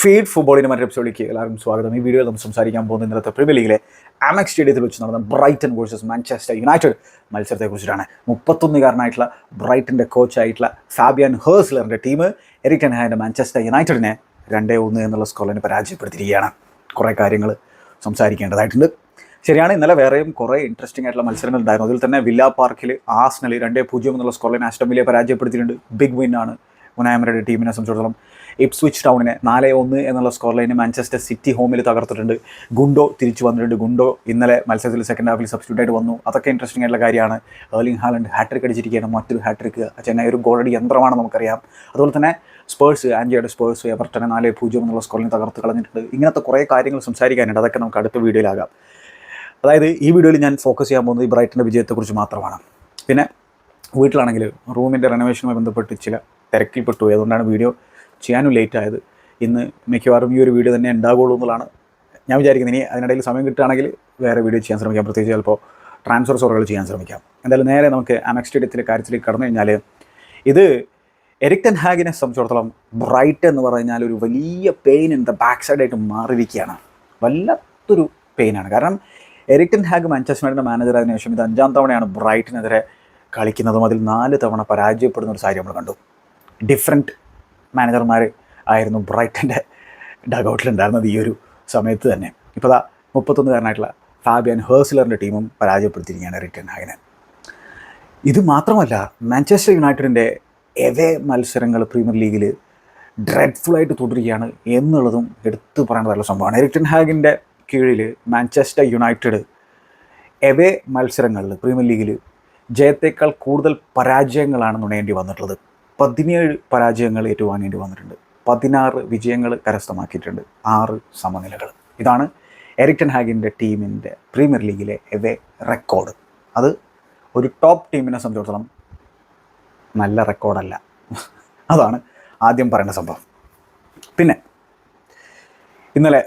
Feed ഫുട്ബോളിന്റെ മറ്റൊരു എപ്പിസോഡിലേക്ക് എല്ലാവർക്കും സ്വാഗതം. ഈ വീഡിയോയിൽ നമ്മൾ സംസാരിക്കാൻ പോകുന്ന ഇന്നത്തെ പ്രീമിയർ ലീഗിലെ ആമക്സ് സ്റ്റേഡിയത്തിൽ വെച്ച് നടന്ന ബ്രൈറ്റൺ വേഴ്സസ് മാഞ്ചസ്റ്റർ യുണൈറ്റഡ് മത്സരത്തെക്കുറിച്ചിട്ടാണ്. മുപ്പത്തൊന്നുകാരനായിട്ടുള്ള ബ്രൈറ്റന്റെ കോച്ചായിട്ടുള്ള ഫാബിയൻ ഹേഴ്സ്ലറിന്റെ ടീം എറിക് ടെൻഹാന്റെ മാഞ്ചസ്റ്റർ യുണൈറ്റഡിനെ രണ്ടേ ഒന്ന് എന്നുള്ള സ്കോറിനെ പരാജയപ്പെടുത്തിയിരിക്കുകയാണ്. കുറേ കാര്യങ്ങൾ സംസാരിക്കേണ്ടതായിട്ടുണ്ട്. ശരിയാണ് ഇന്നലെ വേറെയും കുറേ ഇൻട്രസ്റ്റിംഗ് ആയിട്ടുള്ള മത്സരങ്ങൾ ഉണ്ടായിരുന്നു. അതിൽ തന്നെ വില്ല പാർക്കിൽ ആസ്നൽ രണ്ടേ പൂജ്യം എന്നുള്ള സ്കോറിനെ ആസ്റ്റമിലെ പരാജയപ്പെടുത്തിയിട്ടുണ്ട്. ബിഗ് വിൻ ആണ്. മുനായമരുടെ ടീമിനെ സംബന്ധിച്ചിടത്തോളം ഇപ്സ്വിച്ച് ടൗണിനെ നാല് ഒന്ന് എന്നുള്ള സ്കോർ ലൈന് മാഞ്ചസ്റ്റർ സിറ്റി ഹോമിൽ തകർത്തിട്ടുണ്ട്. ഗുണ്ടോ തിരിച്ചു വന്നിട്ടുണ്ട്. ഗുണ്ടോ ഇന്നലെ മത്സരത്തിൽ സെക്കൻഡ് ഹാഫിൽ സബ്സ്റ്റിറ്റ്യൂട്ട് ആയിട്ട് വന്നു. അതൊക്കെ ഇൻട്രസ്റ്റിംഗ് ആയിട്ടുള്ള കാര്യമാണ്. ഏർലിംഗ് ഹാലൻഡ് ഹാട്രിക് അടിച്ചിരിക്കുകയാണ്. മറ്റൊരു ഹാട്രിക് ചെന്നൈ ഒരു ഗോളടി യന്ത്രമാണ് നമുക്കറിയാം. അതുപോലെ തന്നെ സ്പേഴ്സ് ആൻജിയുടെ സ്പേഴ്സ് എവർട്ടനെ നാല് പൂജ്യം എന്നുള്ള സ്കോറിനെ തകർത്ത് കളഞ്ഞിട്ടുണ്ട്. ഇങ്ങനത്തെ കുറേ കാര്യങ്ങൾ സംസാരിക്കാനുണ്ട്. അതൊക്കെ നമുക്ക് അടുത്ത വീഡിയോയിലാകാം അതായത് ഈ വീഡിയോയിൽ ഞാൻ ഫോക്കസ് ചെയ്യാൻ പോകുന്നത് ഈ ബ്രൈറ്റിന്റെ വിജയത്തെക്കുറിച്ച് മാത്രമാണ്. പിന്നെ വീട്ടിലാണെങ്കിൽ റൂമിന്റെ റെനോവേഷനുമായി ബന്ധപ്പെട്ട് ചില തിരക്കിൽപ്പെട്ടു അതുകൊണ്ടാണ് വീഡിയോ ചെയ്യാനും ലേറ്റ് ആയത്. ഇന്ന് മിക്കവാറും ഈ ഒരു വീഡിയോ തന്നെ ഉണ്ടാകുള്ളൂ എന്നുള്ളതാണ് ഞാൻ വിചാരിക്കുന്നത്. ഇനി അതിനിടയിൽ സമയം കിട്ടുകയാണെങ്കിൽ വേറെ വീഡിയോ ചെയ്യാൻ ശ്രമിക്കാം. പ്രത്യേകിച്ച് ചിലപ്പോൾ ട്രാൻസ്ഫർ സോറുകൾ ചെയ്യാൻ ശ്രമിക്കാം. എന്തായാലും നേരെ നമുക്ക് സ്റ്റേഡിയത്തിലെ കാര്യത്തിലേക്ക് കടന്നു കഴിഞ്ഞാൽ ഇത് എരിക്ടൻ ഹാഗിനെ സംബന്ധിച്ചിടത്തോളം ബ്രൈറ്റ് എന്ന് പറഞ്ഞാൽ ഒരു വലിയ പെയിൻ ഇൻ ദ ബാക്ക് സൈഡായിട്ട് മാറിയിരിക്കുകയാണ്. വല്ലാത്തൊരു പെയിനാണ് കാരണം Erik ten Hag Manchester United manager ആയതിനു ശേഷം ഇത് അഞ്ചാം തവണയാണ് ബ്രൈറ്റിനെതിരെ കളിക്കുന്നതും അതിൽ നാല് തവണ പരാജയപ്പെടുന്ന ഒരു സാഹചര്യം നമ്മൾ കണ്ടു. ഡിഫറെന്റ് മാനേജർമാർ ആയിരുന്നു ബ്രൈറ്റന്റെ ഡഗൗട്ടിലുണ്ടായിരുന്നത് ഈ ഒരു സമയത്ത് തന്നെ. ഇപ്പോൾ ദാ മുപ്പത്തൊന്നുകാരനായിട്ടുള്ള ഫാബിയൻ ഹേഴ്സിലറിന്റെ ടീമും പരാജയപ്പെടുത്തിയിരിക്കുകയാണ് റിട്ടൺ ഹാഗിനെ ഇത് മാത്രമല്ല മാഞ്ചസ്റ്റർ യുണൈറ്റഡിന്റെ എവേ മത്സരങ്ങൾ പ്രീമിയർ ലീഗിൽ ഡ്രെഡ്ഫുള്ളായിട്ട് തുടരുകയാണ് എന്നുള്ളതും എടുത്തു പറയേണ്ടതായിട്ടുള്ള സംഭവമാണ്. എറിക്ടൺ ഹാഗിന്റെ കീഴിൽ മാഞ്ചസ്റ്റർ യുണൈറ്റഡ് എവേ മത്സരങ്ങളിൽ പ്രീമിയർ ലീഗിൽ ജയത്തേക്കാൾ കൂടുതൽ പരാജയങ്ങളാണ് നുണയേണ്ടി വന്നിട്ടുള്ളത്. പതിനേഴ് പരാജയങ്ങൾ ഏറ്റുവാങ്ങേണ്ടി വന്നിട്ടുണ്ട്. പതിനാറ് വിജയങ്ങൾ കരസ്ഥമാക്കിയിട്ടുണ്ട്. ആറ് സമനിലകൾ. ഇതാണ് എറിക്ടൺ ഹാഗിന്റെ ടീമിന്റെ പ്രീമിയർ ലീഗിലെ എവേ റെക്കോർഡ്. അത് ഒരു ടോപ്പ് ടീമിനെ സംബന്ധിച്ചിടത്തോളം നല്ല റെക്കോർഡല്ല. അതാണ് ആദ്യം പറയേണ്ട സംഭവം. പിന്നെ ഇന്നലെ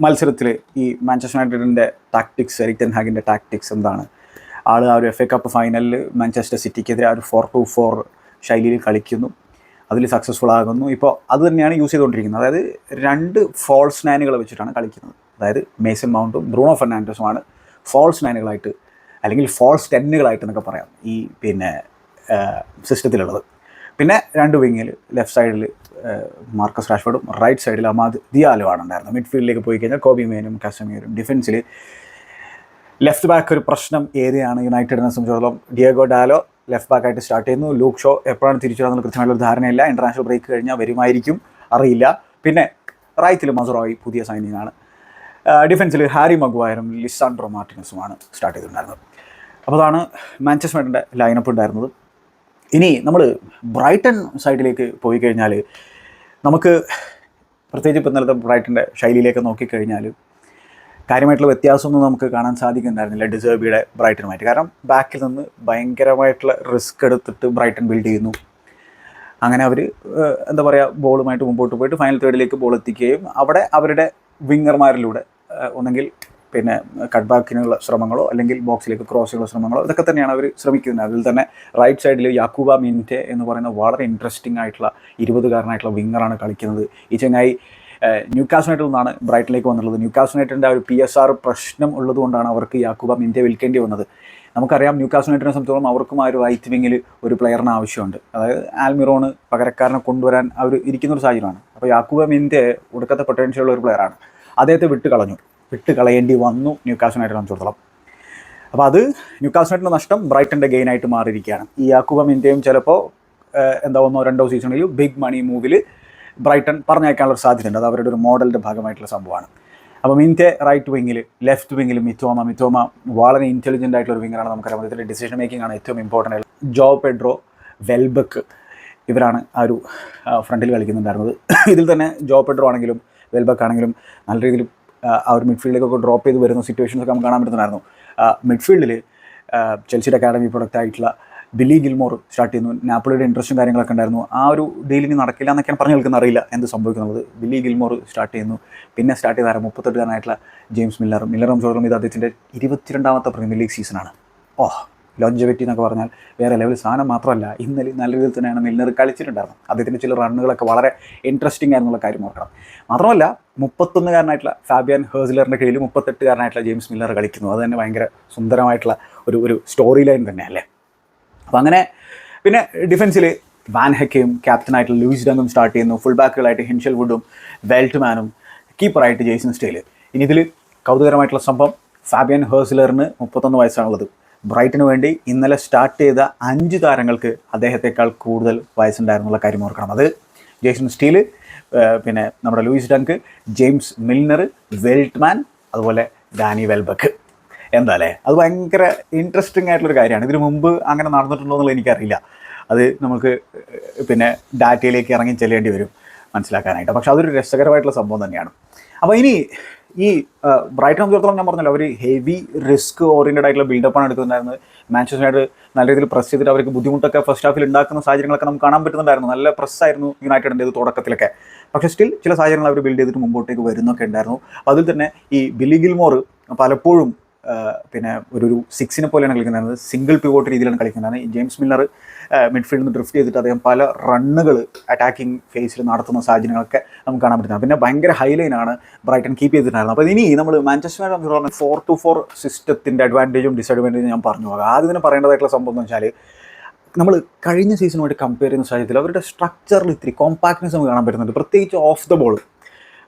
മത്സരത്തിൽ ഈ മാഞ്ചസ്റ്റർ യുണൈറ്റഡിന്റെ ടാക്ടിക്സ് എറിക്ടൻ ഹാഗിന്റെ ടാക്ടിക്സ് എന്താണ്? ആൾ ആ ഒരു എഫ് എ കപ്പ് ഫൈനലിൽ മാഞ്ചസ്റ്റർ സിറ്റിക്കെതിരെ ആ ഒരു ഫോർ ടു ഫോർ ശൈലിയിൽ കളിക്കുന്നു അതിൽ സക്സസ്ഫുൾ ആകുന്നു. ഇപ്പോൾ അത് തന്നെയാണ് യൂസ് ചെയ്തുകൊണ്ടിരിക്കുന്നത്. അതായത് രണ്ട് ഫോൾസ് നയനുകൾ വെച്ചിട്ടാണ് കളിക്കുന്നത്. അതായത് മേസൺ മൗണ്ടും ബ്രൂണോ ഫെർണാൻഡസുമാണ് ഫോൾസ് നയനുകളായിട്ട് അല്ലെങ്കിൽ ഫോൾസ് ടെന്നുകളായിട്ട് എന്നൊക്കെ പറയാം ഈ പിന്നെ സിസ്റ്റത്തിലുള്ളത് പിന്നെ രണ്ട് വിങ്ങിൽ ലെഫ്റ്റ് സൈഡിൽ മാർക്കസ് റാഷ്ഫോർഡും റൈറ്റ് സൈഡിൽ അമാദ് ദിയാലോ ആണ് ഉണ്ടായിരുന്നത്. മിഡ്ഫീൽഡിലേക്ക് പോയി കഴിഞ്ഞാൽ കോബി മേനും കസമീരും ഡിഫൻസിൽ ലെഫ്റ്റ് ബാക്ക് ഒരു പ്രശ്നം ഏരിയയാണ് യുണൈറ്റഡിനെ സംബന്ധിച്ചിടത്തോളം ഡിയഗോ ഡാലോ ലെഫ്റ്റ് ബാക്കായിട്ട് സ്റ്റാർട്ട് ചെയ്യുന്നു. ലൂക്ക് ഷോ എപ്പോഴാണ് തിരിച്ചു വന്നത് കൃത്യമായിട്ടുള്ള ധാരണയില്ല. ഇന്റർനാഷണൽ ബ്രേക്ക് കഴിഞ്ഞാൽ വരുമായിരിക്കും. അറിയില്ല. പിന്നെ റൈറ്റിൽ മസുറോയി പുതിയ സൈനിങ് ആണ്. ഡിഫൻസിൽ ഹാരി മഗ്വായറും ലിസാൻഡ്രോ മാർട്ടിനസുമാണ് സ്റ്റാർട്ട് ചെയ്തിട്ടുണ്ടായിരുന്നത്. അപ്പോൾ അതാണ് മാഞ്ചസ്റ്റർ ലൈനപ്പ് ഉണ്ടായിരുന്നത്. ഇനി നമ്മൾ ബ്രൈറ്റൺ സൈഡിലേക്ക് പോയി കഴിഞ്ഞാൽ നമുക്ക് പ്രത്യേകിച്ച് ഇപ്പോൾ ഇന്നലത്തെ ബ്രൈറ്റന്റെ ശൈലിയിലേക്ക് നോക്കിക്കഴിഞ്ഞാൽ കാര്യമായിട്ടുള്ള വ്യത്യാസമൊന്നും നമുക്ക് കാണാൻ സാധിക്കുന്നുണ്ടായിരുന്നില്ല ഡിസേർബിയുടെ ബ്രൈറ്റനുമായിട്ട്. കാരണം ബാക്കിൽ നിന്ന് ഭയങ്കരമായിട്ടുള്ള റിസ്ക് എടുത്തിട്ട് ബ്രൈറ്റൺ ബിൽഡ് ചെയ്യുന്നു. അങ്ങനെ അവർ എന്താ പറയുക ബോളുമായിട്ട് മുമ്പോട്ട് പോയിട്ട് ഫൈനൽ തേർഡിലേക്ക് ബോൾ എത്തിക്കുകയും അവിടെ അവരുടെ വിങ്ങർമാരിലൂടെ ഒന്നെങ്കിൽ പിന്നെ കട്ട് ബാക്കിനുള്ള ശ്രമങ്ങളോ അല്ലെങ്കിൽ ബോക്സിലേക്ക് ക്രോസ് ചെയ്യാനുള്ള ശ്രമങ്ങളോ ഇതൊക്കെ തന്നെയാണ് അവർ ശ്രമിക്കുന്നത്. അതിൽ തന്നെ റൈറ്റ് സൈഡിൽ യാക്കൂബ മിന്റെ എന്ന് പറയുന്ന വളരെ ഇൻട്രസ്റ്റിംഗ് ആയിട്ടുള്ള ഇരുപതുകാരനായിട്ടുള്ള വിങ്ങറാണ് കളിക്കുന്നത്. ഈ ചങ്ങായി ന്യൂക്കാസ് യുണൈറ്റിൽ നിന്നാണ് ബ്രൈറ്റിലേക്ക് വന്നിട്ടുള്ളത്. ന്യൂ ആ ഒരു പി എസ് ആർ പ്രശ്നം ഉള്ളതുകൊണ്ടാണ് അവർക്ക് യാക്കൂബ ഇന്ത്യ വിൽക്കേണ്ടി വന്നത്. നമുക്കറിയാം ന്യൂ യുണൈറ്റിനെ സംബന്ധിച്ചോളം അവർക്കും ആ ഒരു റൈറ്റ് വിങ്ങിൽ ഒരു പ്ലെയറിന് ആവശ്യമുണ്ട്. അതായത് ആൽമിറോണ് പകരക്കാരനെ കൊണ്ടുവരാൻ അവർ ഇരിക്കുന്ന ഒരു സാഹചര്യമാണ്. അപ്പോൾ യാക്കൂബ ഇന്ത്യ ഒടുക്കത്തെ പൊട്ടൻഷ്യലുള്ള ഒരു പ്ലെയറാണ് അദ്ദേഹത്തെ വിട്ട് കളഞ്ഞു. വിട്ട് കളയേണ്ടി വന്നു ന്യൂ യുണൈറ്റിനെ സംബന്ധിച്ചിടത്തോളം. അപ്പോൾ അത് ന്യൂ യുണൈറ്റിന്റെ നഷ്ടം ബ്രൈറ്റന്റെ ഗെയിനായിട്ട് മാറിയിരിക്കുകയാണ്. ഈ യാക്കൂബ ഇന്ത്യയും ചിലപ്പോൾ എന്താ ഒന്നോ രണ്ടോ സീസണിൽ ബിഗ് മണി മൂവിൽ ബ്രൈറ്റൺ പറഞ്ഞയക്കാനുള്ള സാധ്യതയുണ്ട്. അത് അവരുടെ ഒരു മോഡലിന്റെ ഭാഗമായിട്ടുള്ള സംഭവമാണ്. അപ്പം ഇന്ത്യ റൈറ്റ് വിങ്ങിൽ ലെഫ്റ്റ് വിങ്ങിൽ മിത്തോമ മിത്തോമ വളരെ ഇന്റലിജന്റ് ആയിട്ടുള്ള ഒരു വിങ്ങറാണ് നമുക്കറിയാം. ഇതിന്റെ ഡിസിഷൻ മേക്കിംഗ് ആണ് ഏറ്റവും ഇമ്പോർട്ടന്റ് ആയിട്ട് ജോ പെഡ്രോ വെൽബക്ക് ഇവരാണ് ആ ഒരു ഫ്രണ്ടിൽ കളിക്കുന്നുണ്ടായിരുന്നത്. ഇതിൽ തന്നെ ജോ പെഡ്രോ ആണെങ്കിലും വെൽബക്ക് ആണെങ്കിലും നല്ല രീതിയിൽ ആ ഒരു മിഡ്ഫീൽഡിലേക്കൊക്കെ ഡ്രോപ്പ് ചെയ്ത് വരുന്ന സിറ്റുവേഷൻസൊക്കെ നമുക്ക് കാണാൻ പറ്റുന്നുണ്ടായിരുന്നു. മിഡ്ഫീൽഡിൽ ചെൽസിയുടെ അക്കാഡമി പ്രൊഡക്റ്റ് ആയിട്ടുള്ള ബില്ലി ഗിൽമോർ സ്റ്റാർട്ട് ചെയ്യുന്നു. നാപ്പിളിയുടെ ഇൻട്രസ്റ്റും കാര്യങ്ങളൊക്കെ ഉണ്ടായിരുന്നു. ആ ഒരു ഡീലിംഗ് നടക്കില്ല എന്നൊക്കെയാണ് പറഞ്ഞു കേൾക്കുന്ന അറിയില്ല എന്ത് സംഭവിക്കുന്നത് ബില്ലി ഗിൽമോർ സ്റ്റാർട്ട് ചെയ്യുന്നു. പിന്നെ സ്റ്റാർട്ട് ചെയ്ത മുപ്പത്തെട്ടുകാരനായിട്ടുള്ള ജെയിംസ് മില്ലർ മില്ലർ ചോറും ഇത് അദ്ദേഹത്തിന്റെ ഇരുപത്തിരണ്ടാമത്തെ പ്രീമിയർ ലീഗ് സീസണാണ് ഓ ലോഞ്ചവെറ്റി എന്നൊക്കെ പറഞ്ഞാൽ വേറെ ലെവൽ സാധനം മാത്രമല്ല ഇന്നലെ നല്ല രീതിയിൽ തന്നെയാണ് മില്ലർ കളിച്ചിട്ടുണ്ടായിരുന്നത്. അദ്ദേഹത്തിന്റെ ചില റണ്ണുകളൊക്കെ വളരെ ഇൻട്രസ്റ്റിംഗ് ആയിരുന്നുള്ള കാര്യം ഓർക്കണം. മാത്രമല്ല മുപ്പത്തൊന്നുകാരനായിട്ടുള്ള ഫാബിയൻ ഹേഴ്സിലറിന്റെ കീഴിൽ മുപ്പത്തെട്ടുകാരനായിട്ടുള്ള ജെയിംസ് മില്ലർ കളിക്കുന്നു. അത് തന്നെ ഭയങ്കര സുന്ദരമായിട്ടുള്ള ഒരു ഒരു സ്റ്റോറി ലൈൻ തന്നെയല്ലേ? അപ്പോൾ അങ്ങനെ പിന്നെ ഡിഫൻസിൽ വാൻ ഹെക്കയും ക്യാപ്റ്റനായിട്ടുള്ള ലൂയിസ് ഡങ്ങും സ്റ്റാർട്ട് ചെയ്യുന്നു. ഫുൾ ബാക്കുകളായിട്ട് ഹിൻഷൽ വുഡും വെൽറ്റ്മാനും കീപ്പറായിട്ട് ജെയ്സൺ സ്റ്റേൽ ഇനി ഇതിൽ കൗതുകരമായിട്ടുള്ള സംഭവം. ഫാബിയൻ ഹേഴ്സിലറിന് മുപ്പത്തൊന്ന് വയസ്സാണുള്ളത്. ബ്രൈറ്റിന് വേണ്ടി ഇന്നലെ സ്റ്റാർട്ട് ചെയ്ത അഞ്ച് താരങ്ങൾക്ക് അദ്ദേഹത്തെക്കാൾ കൂടുതൽ വയസ്സുണ്ടായിരുന്നുള്ള കാര്യം ഓർക്കണം. അത് ജേസൺ സ്റ്റീൽ പിന്നെ നമ്മുടെ Lewis Dunk James Milner Veltman അതുപോലെ ഡാനി വെൽബക്ക് എന്താ അല്ലേ അത് ഭയങ്കര ഇൻട്രസ്റ്റിംഗ് ആയിട്ടുള്ളൊരു കാര്യമാണ്. ഇതിനു മുമ്പ് അങ്ങനെ നടന്നിട്ടുണ്ടോ എന്നുള്ളത് എനിക്കറിയില്ല. അത് നമുക്ക് പിന്നെ ഡാറ്റയിലേക്ക് ഇറങ്ങി ചെല്ലേണ്ടി വരും മനസ്സിലാക്കാനായിട്ട്. പക്ഷെ അതൊരു രസകരമായിട്ടുള്ള സംഭവം തന്നെയാണ്. അപ്പോൾ ഇനി ഈ ബ്രൈറ്റൺ സംബന്ധിച്ചിടത്തോളം ഞാൻ പറഞ്ഞല്ലോ അവർ ഹെവി റിസ്ക് ഓറിയന്റഡ് ആയിട്ടുള്ള ബിൽഡപ്പാണ് എടുക്കുന്നുണ്ടായിരുന്നത് മാഞ്ചസ്റ്റർ യുണൈറ്റഡ് നല്ല രീതിയിൽ പ്രസ് ചെയ്തിട്ട് അവർക്ക് ബുദ്ധിമുട്ടൊക്കെ ഫസ്റ്റ് ഹാഫിൽ ഉണ്ടാക്കുന്ന സാഹചര്യങ്ങളൊക്കെ നമുക്ക് കാണാൻ പറ്റുന്നുണ്ടായിരുന്നു. നല്ല പ്രസ്സായിരുന്നു യുണൈറ്റഡിന്റെ തുടക്കത്തിലൊക്കെ. പക്ഷേ സ്റ്റിൽ ചില സാഹചര്യങ്ങൾ അവർ ബിൽഡ് ചെയ്തിട്ട് മുമ്പോട്ടേക്ക് വരുന്നൊക്കെ ഉണ്ടായിരുന്നു. അതിൽ തന്നെ ഈ ബില്ലി ഗിൽമോർ പലപ്പോഴും പിന്നെ ഒരു ഒരു സിക്സിനെ പോലെയാണ് കളിക്കുന്നത്. സിംഗിൾ പിവോട്ട് രീതിയിലാണ് കളിക്കുന്നത്. ജെയിംസ് മില്ലർ മിഡ്ഫീൽഡിൽ നിന്ന് ഡ്രിഫ്റ്റ് ചെയ്തിട്ട് അദ്ദേഹം പല റണ്ണുകൾ അറ്റാക്കിംഗ് ഫേസിൽ നടത്തുന്ന സാഹചര്യങ്ങളൊക്കെ നമുക്ക് കാണാൻ പറ്റുന്നത്. പിന്നെ ഭയങ്കര ഹൈലൈനാണ് ബ്രൈറ്റൺ കീപ്പ് ചെയ്തിട്ടുണ്ടായിരുന്നത്. അപ്പോൾ ഇനി നമ്മൾ മാഞ്ചസ്റ്റർ ഫോർ ടു ഫോർ സിസ്റ്റത്തിന്റെ അഡ്വാന്റേജും ഡിസഡ്വാന്റേജും ഞാൻ പറഞ്ഞു പോകാം. ആദ്യം തന്നെ പറയേണ്ടതായിട്ടുള്ള സംഭവം എന്ന് വെച്ചാൽ നമ്മൾ കഴിഞ്ഞ സീസണുമായിട്ട് കമ്പയർ ചെയ്യുന്ന സാഹചര്യത്തിൽ അവരുടെ സ്ട്രക്ചറിൽ ഇത്തിരി കോമ്പാക്ട്നെസ് നമുക്ക് കാണാൻ പറ്റുന്നുണ്ട്. പ്രത്യേകിച്ച് ഓഫ് ദ ബോൾ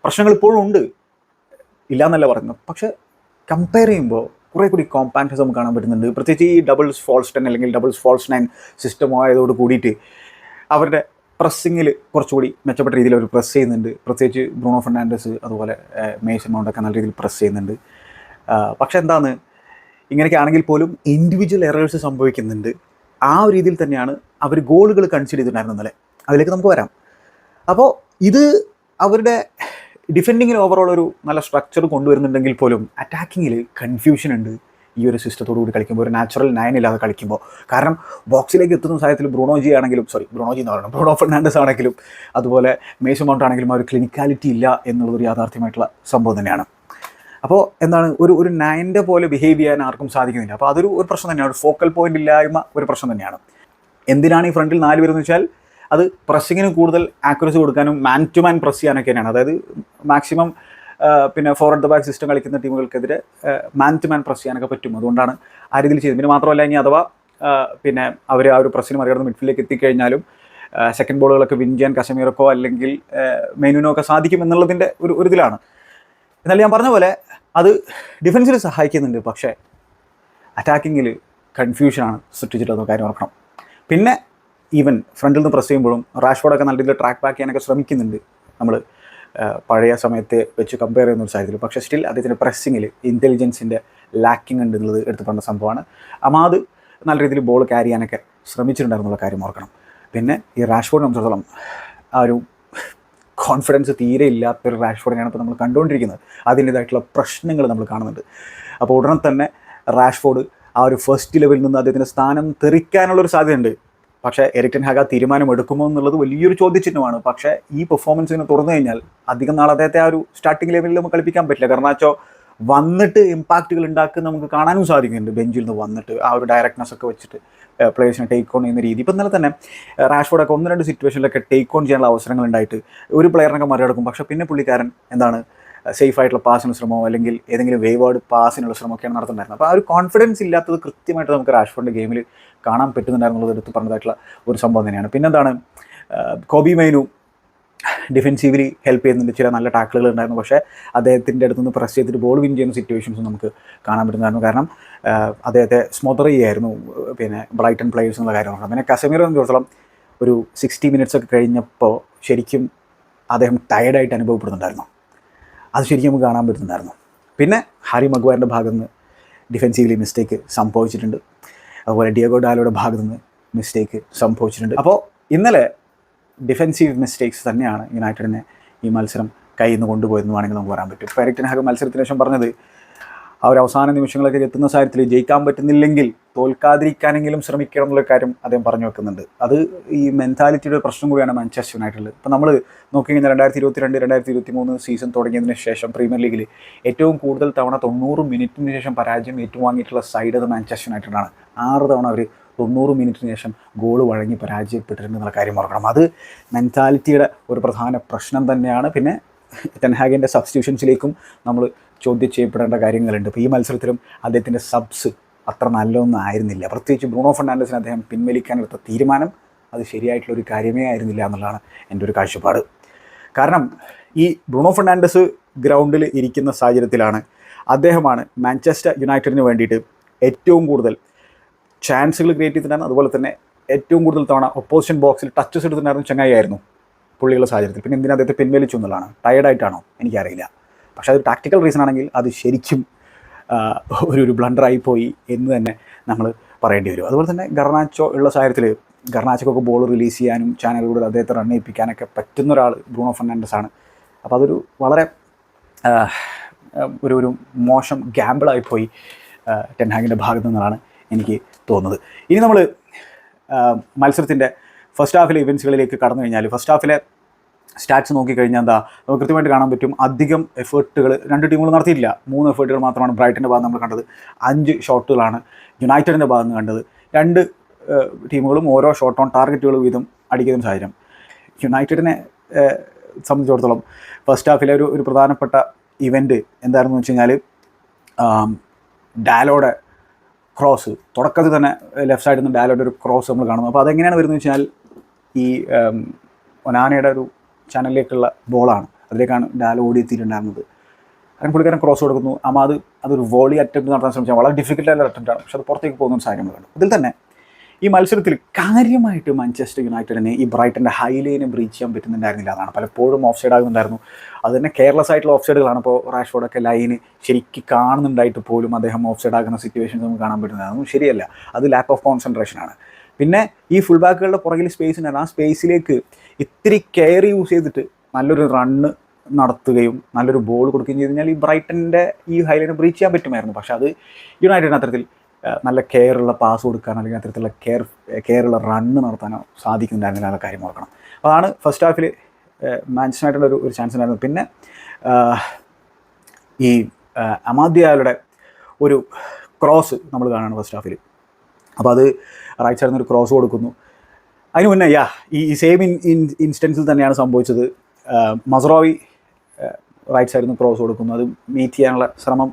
പ്രശ്നങ്ങൾ ഇപ്പോഴും ഉണ്ട്. ഇല്ല എന്നല്ല പറയുന്നത്. പക്ഷേ കമ്പയർ ചെയ്യുമ്പോൾ കുറേ കൂടി കോമ്പാക്ട്നെസ് നമുക്ക് കാണാൻ പറ്റുന്നുണ്ട്. പ്രത്യേകിച്ച് ഈ ഡബിൾസ് ഫോൾസ് ടെൻ അല്ലെങ്കിൽ ഡബിൾസ് ഫോൾസ് നയൻ സിസ്റ്റം ആയതോട് കൂടിയിട്ട് അവരുടെ പ്രസ്സിങ്ങിൽ കുറച്ചുകൂടി മെച്ചപ്പെട്ട രീതിയിൽ അവർ പ്രസ് ചെയ്യുന്നുണ്ട്. പ്രത്യേകിച്ച് ബ്രൂണോ ഫെർണാണ്ടസ് അതുപോലെ മേസൺ മൗണ്ടൊക്കെ നല്ല രീതിയിൽ പ്രസ് ചെയ്യുന്നുണ്ട്. പക്ഷെ എന്താണ്? ഇങ്ങനെയൊക്കെ ആണെങ്കിൽ പോലും ഇൻഡിവിജ്വൽ എറേഴ്സ് സംഭവിക്കുന്നുണ്ട്. ആ ഒരു രീതിയിൽ തന്നെയാണ് അവർ ഗോളുകൾ കൺസിഡർ ചെയ്തിട്ടുണ്ടായിരുന്നത് അതിലേക്ക് നമുക്ക് വരാം. അപ്പോൾ ഇത് അവരുടെ ഡിഫെൻഡിങ്ങിന് ഓവറോൾ ഒരു നല്ല സ്ട്രക്ചർ കൊണ്ടുവരുന്നുണ്ടെങ്കിൽ പോലും അറ്റാക്കിങ്ങിൽ കൺഫ്യൂഷൻ ഉണ്ട്. ഈ ഒരു സിസ്റ്റത്തോടു കൂടി കളിക്കുമ്പോൾ ഒരു നാച്ചുറൽ നയൻ ഇല്ലാതെ കളിക്കുമ്പോൾ കാരണം ബോക്സിലേക്ക് എത്തുന്ന സാഹചര്യത്തിൽ ബ്രൂണോജി ആണെങ്കിലും സോറി ബ്രൂണോജി എന്ന് പറയുന്നത് ബ്രൂണോ ഫെർണാണ്ടസ് ആണെങ്കിലും അതുപോലെ മേശു മൗണ്ട് ആണെങ്കിലും ആ ഒരു ക്ലിനിക്കാലിറ്റി ഇല്ല എന്നുള്ളൊരു യാഥാർത്ഥ്യമായിട്ടുള്ള സംഭവം തന്നെയാണ്. അപ്പോൾ എന്താണ് ഒരു ഒരു നയന്റെ പോലെ ബിഹേവ് ചെയ്യാൻ ആർക്കും സാധിക്കുന്നില്ല. അപ്പോൾ അതൊരു ഒരു പ്രശ്നം തന്നെയാണ്. ഒരു ഫോക്കൽ പോയിന്റ് ഇല്ലായ്മ ഒരു പ്രശ്നം തന്നെയാണ്. എന്തിനാണ് ഈ ഫ്രണ്ടിൽ നാല് പേരെന്ന് വെച്ചാൽ അത് പ്രസ്സിങ്ങിന് കൂടുതൽ ആക്യുറസി കൊടുക്കാനും മാൻ ടു മാൻ പ്രസ് ചെയ്യാനൊക്കെ തന്നെയാണ്. അതായത് മാക്സിമം പിന്നെ ഫോർവേഡ് ദ ബാക്ക് സിസ്റ്റം കളിക്കുന്ന ടീമുകൾക്കെതിരെ മാൻ ടു മാൻ പ്രസ് ചെയ്യാനൊക്കെ പറ്റും. അതുകൊണ്ടാണ് ആ രീതിയിൽ ചെയ്യുന്നത് പിന്നെ മാത്രമല്ല ഇനി അഥവാ പിന്നെ അവർ ആ ഒരു പ്രസ്സിന് മറികടന്ന് മിഡ്ഫീൽഡിലേക്ക് എത്തിക്കഴിഞ്ഞാലും സെക്കൻഡ് ബോളുകളൊക്കെ വിൻ ചെയ്യാൻ കശ്മീർക്കോ അല്ലെങ്കിൽ മെനുവിനോ ഒക്കെ സാധിക്കും എന്നുള്ളതിന്റെ ഒരു ഒരു ഇതിലാണ്. എന്നാൽ ഞാൻ പറഞ്ഞ പോലെ അത് ഡിഫൻസിൽ സഹായിക്കുന്നുണ്ട്. പക്ഷേ അറ്റാക്കിങ്ങിൽ കൺഫ്യൂഷനാണ് സൃഷ്ടിച്ചിട്ടുള്ള കാര്യം ഓർക്കണം. പിന്നെ ഈവൻ ഫ്രണ്ടിൽ നിന്ന് പ്രസ് ചെയ്യുമ്പോഴും റാഷ്ഫോർഡൊക്കെ നല്ല രീതിയിൽ ട്രാക്ക് ബാക്ക് ചെയ്യാനൊക്കെ ശ്രമിക്കുന്നുണ്ട് നമ്മൾ പഴയ സമയത്തെ വെച്ച് കമ്പയർ ചെയ്യുന്ന ഒരു സാഹചര്യത്തിൽ പക്ഷേ സ്റ്റിൽ അദ്ദേഹത്തിന്റെ പ്രസ്സിങ്ങിൽ ഇന്റലിജൻസിന്റെ ലാക്കിംഗ് ഉണ്ട് എന്നുള്ളത് എടുത്തു പറഞ്ഞ സംഭവമാണ്. അമാദ് നല്ല രീതിയിൽ ബോൾ ക്യാരി ചെയ്യാനൊക്കെ ശ്രമിച്ചിട്ടുണ്ടായിരുന്നുള്ള കാര്യം ഓർക്കണം. പിന്നെ ഈ റാഷ്ഫോർഡിനെ സംബന്ധിച്ചിടത്തോളം ആ ഒരു കോൺഫിഡൻസ് തീരെ ഇല്ലാത്തൊരു റാഷ്ഫോർഡിനെയാണ് ഇപ്പോൾ നമ്മൾ കണ്ടുകൊണ്ടിരിക്കുന്നത്. അതിന്റേതായിട്ടുള്ള പ്രശ്നങ്ങൾ നമ്മൾ കാണുന്നുണ്ട്. അപ്പോൾ ഉടനെ തന്നെ റാഷ്ഫോർഡ് ആ ഒരു ഫസ്റ്റ് ലെവലിൽ നിന്ന് അദ്ദേഹത്തിന്റെ സ്ഥാനം തെറിക്കാനുള്ളൊരു സാധ്യതയുണ്ട്. പക്ഷേ എരിക്ടൻ ഹാഗ തീരുമാനമെടുക്കുമോ എന്നുള്ളത് വലിയൊരു ചോദ്യചിഹ്നമാണ്. പക്ഷേ ഈ പെർഫോമൻസിന് തുറന്നു കഴിഞ്ഞാൽ അധികം നാൾ അദ്ദേഹത്തെ ആ ഒരു സ്റ്റാർട്ടിംഗ് ലെവലിൽ നമുക്ക് കളിപ്പിക്കാൻ പറ്റില്ല. കാരണം വന്നിട്ട് ഇമ്പാക്റ്റുകൾ ഉണ്ടാക്കുന്ന നമുക്ക് കാണാനും സാധിക്കുന്നുണ്ട്. ബെഞ്ചിൽ നിന്ന് വന്നിട്ട് ആ ഒരു ഡയറക്ട്നെസ് ഒക്കെ വെച്ചിട്ട് പ്ലേയേഴ്സിനെ ടേക്ക് ഓൺ ചെയ്യുന്ന രീതി. ഇപ്പം ഇന്നലെ തന്നെ റാഷ്ഫോർഡൊക്കെ ഒന്ന് രണ്ട് സിറ്റുവേഷനിലൊക്കെ ടേക്ക് ഓൺ ചെയ്യാനുള്ള അവസരങ്ങൾ ഉണ്ടായിട്ട് ഒരു പ്ലെയറിനൊക്കെ മറികടക്കും. പക്ഷേ പിന്നെ പുള്ളിക്കാരൻ എന്താണ് സേഫ് ആയിട്ടുള്ള പാസിന് ശ്രമമോ അല്ലെങ്കിൽ ഏതെങ്കിലും വേവേർഡ് പാസിനുള്ള ശ്രമമൊക്കെയാണ് നടത്തുന്നുണ്ടായിരുന്നത്. അപ്പോൾ ആ ഒരു കോൺഫിഡൻസ് ഇല്ലാത്തത് കൃത്യമായിട്ട് നമുക്ക് റാഷ്ഫോർഡിന്റെ ഗെയിമിൽ കാണാൻ പറ്റുന്നുണ്ടായിരുന്നുള്ളത് എടുത്ത് പറഞ്ഞതായിട്ടുള്ള ഒരു സംഭവം തന്നെയാണ്. പിന്നെന്താണ് കോബി മൈനു ഡിഫെൻസീവ്ലി ഹെൽപ്പ് ചെയ്യുന്നുണ്ട്. ചില നല്ല ടാക്കിളുകൾ ഉണ്ടായിരുന്നു. പക്ഷേ അദ്ദേഹത്തിന്റെ അടുത്ത് നിന്ന് പ്രസ് ചെയ്തിട്ട് ബോൾ വിൻ ചെയ്യുന്ന സിറ്റുവേഷൻസ് നമുക്ക് കാണാൻ പറ്റുന്നതായിരുന്നു. കാരണം അദ്ദേഹത്തെ സ്മോത്തർ ചെയ്യായിരുന്നു പിന്നെ ബ്രൈറ്റൺ പ്ലേയേഴ്സ് എന്നുള്ള കാര്യമാണ്. പിന്നെ കസമീർ സംബന്ധിച്ചിടത്തോളം ഒരു സിക്സ്റ്റി മിനിറ്റ്സ് ഒക്കെ കഴിഞ്ഞപ്പോൾ ശരിക്കും അദ്ദേഹം ടയർഡായിട്ട് അനുഭവപ്പെടുന്നുണ്ടായിരുന്നു. അത് ശരിക്കും നമുക്ക് കാണാൻ പറ്റുന്നുണ്ടായിരുന്നു. പിന്നെ ഹാരി മഗ്വാറിന്റെ ഭാഗത്ത് നിന്ന് ഡിഫെൻസീവ്ലി മിസ്റ്റേക്ക് സംഭവിച്ചിട്ടുണ്ട്. അതുപോലെ ഡിയോഗോ ഡാലോയുടെ ഭാഗത്ത് നിന്ന് മിസ്റ്റേക്ക് സംഭവിച്ചിട്ടുണ്ട്. അപ്പോൾ ഇന്നലെ ഡിഫെൻസീവ് മിസ്റ്റേക്സ് തന്നെയാണ് യുണൈറ്റഡിനെ ഈ മത്സരം കയ്യിൽ നിന്ന് കൊണ്ടുപോയെന്ന് വേണമെങ്കിൽ നമുക്ക് പറയാൻ പറ്റും. ഇപ്പോൾ എറിക്ടൻ ഹാഗ് മത്സരത്തിന് ശേഷം പറഞ്ഞത് ഒരു അവസാന നിമിഷങ്ങളൊക്കെ എത്തുന്ന സാഹചര്യത്തിൽ ജയിക്കാൻ പറ്റുന്നില്ലെങ്കിൽ തോൽക്കാതിരിക്കാനെങ്കിലും ശ്രമിക്കണം എന്നുള്ള കാര്യം അദ്ദേഹം പറഞ്ഞു വെക്കുന്നുണ്ട്. അത് ഈ മെന്റാലിറ്റിയുടെ പ്രശ്നം കൂടിയാണ് മാഞ്ചസ്റ്റർ യുണൈറ്റഡിൽ ഇപ്പം നമ്മൾ നോക്കിക്കഴിഞ്ഞാൽ രണ്ടായിരത്തി ഇരുപത്തി രണ്ട് രണ്ടായിരത്തി ഇരുപത്തി മൂന്ന് സീസൺ തുടങ്ങിയതിന് ശേഷം പ്രീമിയർ ലീഗിൽ ഏറ്റവും കൂടുതൽ തവണ തൊണ്ണൂറ് മിനിറ്റിന് ശേഷം പരാജയം ഏറ്റുവാങ്ങിയിട്ടുള്ള സൈഡ് അത് മാഞ്ചസ്റ്റർ യുണൈറ്റഡാണ് ആറ് തവണ അവർ തൊണ്ണൂറ് മിനിറ്റിന് ശേഷം ഗോൾ വഴങ്ങി പരാജയപ്പെട്ടിട്ടുണ്ടെന്നുള്ള കാര്യം ഓർക്കണം. അത് മെന്റാലിറ്റിയുടെ ഒരു പ്രധാന പ്രശ്നം തന്നെയാണ്. പിന്നെ ടെൻഹാഗിന്റെ സബ്സ്റ്റിറ്റ്യൂഷൻസിലേക്കും നമ്മൾ ചോദ്യം ചെയ്യപ്പെടേണ്ട കാര്യങ്ങളുണ്ട്. ഇപ്പോൾ ഈ മത്സരത്തിലും അദ്ദേഹത്തിന്റെ സബ്സ് അത്ര നല്ലതൊന്നും ആയിരുന്നില്ല. പ്രത്യേകിച്ച് ബ്രൂണോ ഫെർണാണ്ടസിന് അദ്ദേഹം പിൻവലിക്കാനെടുത്ത തീരുമാനം അത് ശരിയായിട്ടുള്ളൊരു കാര്യമേ ആയിരുന്നില്ല എന്നുള്ളതാണ് എന്റെ ഒരു കാഴ്ചപ്പാട്. കാരണം ഈ ബ്രൂണോ ഫെർണാണ്ടസ് ഗ്രൗണ്ടിൽ ഇരിക്കുന്ന സാഹചര്യത്തിലാണ് അദ്ദേഹമാണ് മാഞ്ചസ്റ്റർ യുണൈറ്റഡിന് വേണ്ടിയിട്ട് ഏറ്റവും കൂടുതൽ ചാൻസുകൾ ക്രിയേറ്റ് ചെയ്തിട്ടുണ്ടായിരുന്നു അതുപോലെ തന്നെ ഏറ്റവും കൂടുതൽ തവണ ഒപ്പോസിഷൻ ബോക്സിൽ ടച്ചസ് എടുത്തിട്ടുണ്ടായിരുന്നു ചങ്ങായിയായിരുന്നു പുള്ളിയുള്ള സാഹചര്യത്തിൽ. പിന്നെ എന്തിനാ അദ്ദേഹത്തെ പിൻവലിച്ചു എന്നുള്ളതാണ്? ടയർഡായിട്ടാണോ എനിക്കറിയില്ല. പക്ഷേ അത് ടാക്ടിക്കൽ റീസൺ ആണെങ്കിൽ അത് ശരിക്കും ഒരു ഒരു ബ്ലണ്ടറായി പോയി എന്ന് തന്നെ നമ്മൾ പറയേണ്ടി വരും. അതുപോലെ തന്നെ ഗർണാച്ചോ ഉള്ള സാഹചര്യത്തിൽ ഗർണാച്ചോക്കൊക്കെ ബോൾ റിലീസ് ചെയ്യാനും ചാനലിലൂടെ അദ്ദേഹത്തെ റൺ ചെയ്യിപ്പിക്കാനൊക്കെ പറ്റുന്ന ഒരാൾ ബ്രൂണോ ഫെർണാണ്ടസ് ആണ്. അപ്പോൾ അതൊരു വളരെ ഒരു ഒരു മോശം ഗ്യാമ്പിളായിപ്പോയി പോയി ടെൻഹാഗിന്റെ ഭാഗത്തു നിന്നാണ് എനിക്ക് തോന്നുന്നത്. ഇനി നമ്മൾ മത്സരത്തിന്റെ ഫസ്റ്റ് ഹാഫിലെ ഇവൻസുകളിലേക്ക് കടന്നു കഴിഞ്ഞാൽ ഫസ്റ്റ് ഹാഫിലെ സ്റ്റാറ്റ്സ് നോക്കിക്കഴിഞ്ഞാൽ എന്താ നമുക്ക് കൃത്യമായിട്ട് കാണാൻ പറ്റും അധികം എഫേർട്ടുകൾ രണ്ട് ടീമുകൾ നടത്തിയില്ല മൂന്ന് എഫേർട്ടുകൾ മാത്രമാണ് ബ്രൈറ്റന്റെ ഭാഗം നമ്മൾ കണ്ടത്. അഞ്ച് ഷോട്ടുകളാണ് യുണൈറ്റഡിന്റെ ഭാഗത്ത് കണ്ടത്. രണ്ട് ടീമുകളും ഓരോ ഷോട്ട് ഓൺ ടാർഗറ്റുകൾ വീതം അടിക്കുന്ന സാഹചര്യം. യുണൈറ്റഡിനെ സംബന്ധിച്ചിടത്തോളം ഫസ്റ്റ് ഹാഫിലെ ഒരു ഒരു പ്രധാനപ്പെട്ട ഇവന്റ് എന്തായിരുന്നു വെച്ച് കഴിഞ്ഞാൽ ഡാലോടെ ക്രോസ് തുടക്കത്തിൽ തന്നെ ലെഫ്റ്റ് സൈഡിൽ നിന്ന് ഡാലോടെ ഒരു ക്രോസ് നമ്മൾ കാണുന്നു. അപ്പോൾ അതെങ്ങനെയാണ് വരുന്നത് വെച്ചാൽ ഈ ഒനാനയുടെ ഒരു ചാനലിലേക്കുള്ള ബോളാണ്. അതിലേക്കാണ് ഡാലോ ഓടിയെത്തിയിട്ടുണ്ടായിരുന്നത്. അങ്ങനെ പുള്ളിക്കാരൻ ക്രോസ് കൊടുക്കുന്നു. അമാത് അതൊരു വോളി അറ്റംപ്റ്റ് നടത്താൻ ശ്രമിച്ചാൽ വളരെ ഡിഫിക്കൽട്ട് ആയ അറ്റംപ്റ്റ് ആണ്. പക്ഷെ അത് പുറത്തേക്ക് പോകുന്ന സാഹചര്യം കണ്ടു. ഇതിൽ തന്നെ ഈ മത്സരത്തിൽ കാര്യമായിട്ട് മാഞ്ചസ്റ്റർ യുണൈറ്റഡിനെ ഈ ബ്രൈറ്റന്റെ ഹൈലൈനെ ബ്രീച്ച് ചെയ്യാൻ പറ്റുന്നുണ്ടായിരുന്നില്ല. അതാണ് പലപ്പോഴും ഓഫ് സൈഡ് ആകുന്നുണ്ടായിരുന്നു. അത് തന്നെ കെയർലെസ് ആയിട്ടുള്ള ഓഫ് സൈഡുകളാണ് ഇപ്പോൾ റാഷ്ഫോർഡൊക്കെ ലൈന് ശരിക്കും കാണുന്നുണ്ടായിട്ട് പോലും അദ്ദേഹം ഓഫ് സൈഡ് ആകുന്ന സിറ്റുവേഷൻസ് നമുക്ക് കാണാൻ പറ്റുന്നതാണ് ശരിയല്ല. അത് ലാക്ക് ഓഫ് കോൺസെൻട്രേഷൻ ആണ്. പിന്നെ ഈ ഫുൾ ബാക്കുകളുടെ പുറകിൽ സ്പേസ് ഉണ്ടായിരുന്നു ആ സ്പേസിലേക്ക് ഇത്തിരി കെയർ യൂസ് ചെയ്തിട്ട് നല്ലൊരു റണ്ണ് നടത്തുകയും നല്ലൊരു ബോൾ കൊടുക്കുകയും ചെയ്ത് കഴിഞ്ഞാൽ ഈ ബ്രൈറ്റന്റെ ഈ ഹൈലൈനെ ബ്രീച്ച് ചെയ്യാൻ പറ്റുമായിരുന്നു. പക്ഷെ അത് യുണൈറ്റഡിന് അത്തരത്തിൽ നല്ല കെയറുള്ള പാസ് കൊടുക്കാൻ അല്ലെങ്കിൽ അത്തരത്തിലുള്ള കെയർ കെയറുള്ള റണ്ണ് നടത്താനോ സാധിക്കുന്നുണ്ടായിരുന്നില്ല എന്നുള്ള കാര്യം ഓർക്കണം. അതാണ് ഫസ്റ്റ് ഹാഫിൽ യുണൈറ്റഡിന്റെ ഒരു ഒരു ചാൻസ് ഉണ്ടായിരുന്നു പിന്നെ ഈ അമാദ്യയാളുടെ ഒരു ക്രോസ് നമ്മൾ കാണുകയാണ് ഫസ്റ്റ് ഹാഫിൽ അപ്പോൾ അത് റൈറ്റ് സൈഡിൽ നിന്ന് ഒരു ക്രോസ് കൊടുക്കുന്നു. അതിന് മുന്നേ യാ ഈ സെയിം ഇൻ ഇൻ ഇൻസ്റ്റൻസിൽ തന്നെയാണ് സംഭവിച്ചത്. മസറോവി റൈറ്റ് സൈഡിൽ നിന്ന് ക്രോസ് കൊടുക്കുന്നു. അത് മീറ്റ് ചെയ്യാനുള്ള ശ്രമം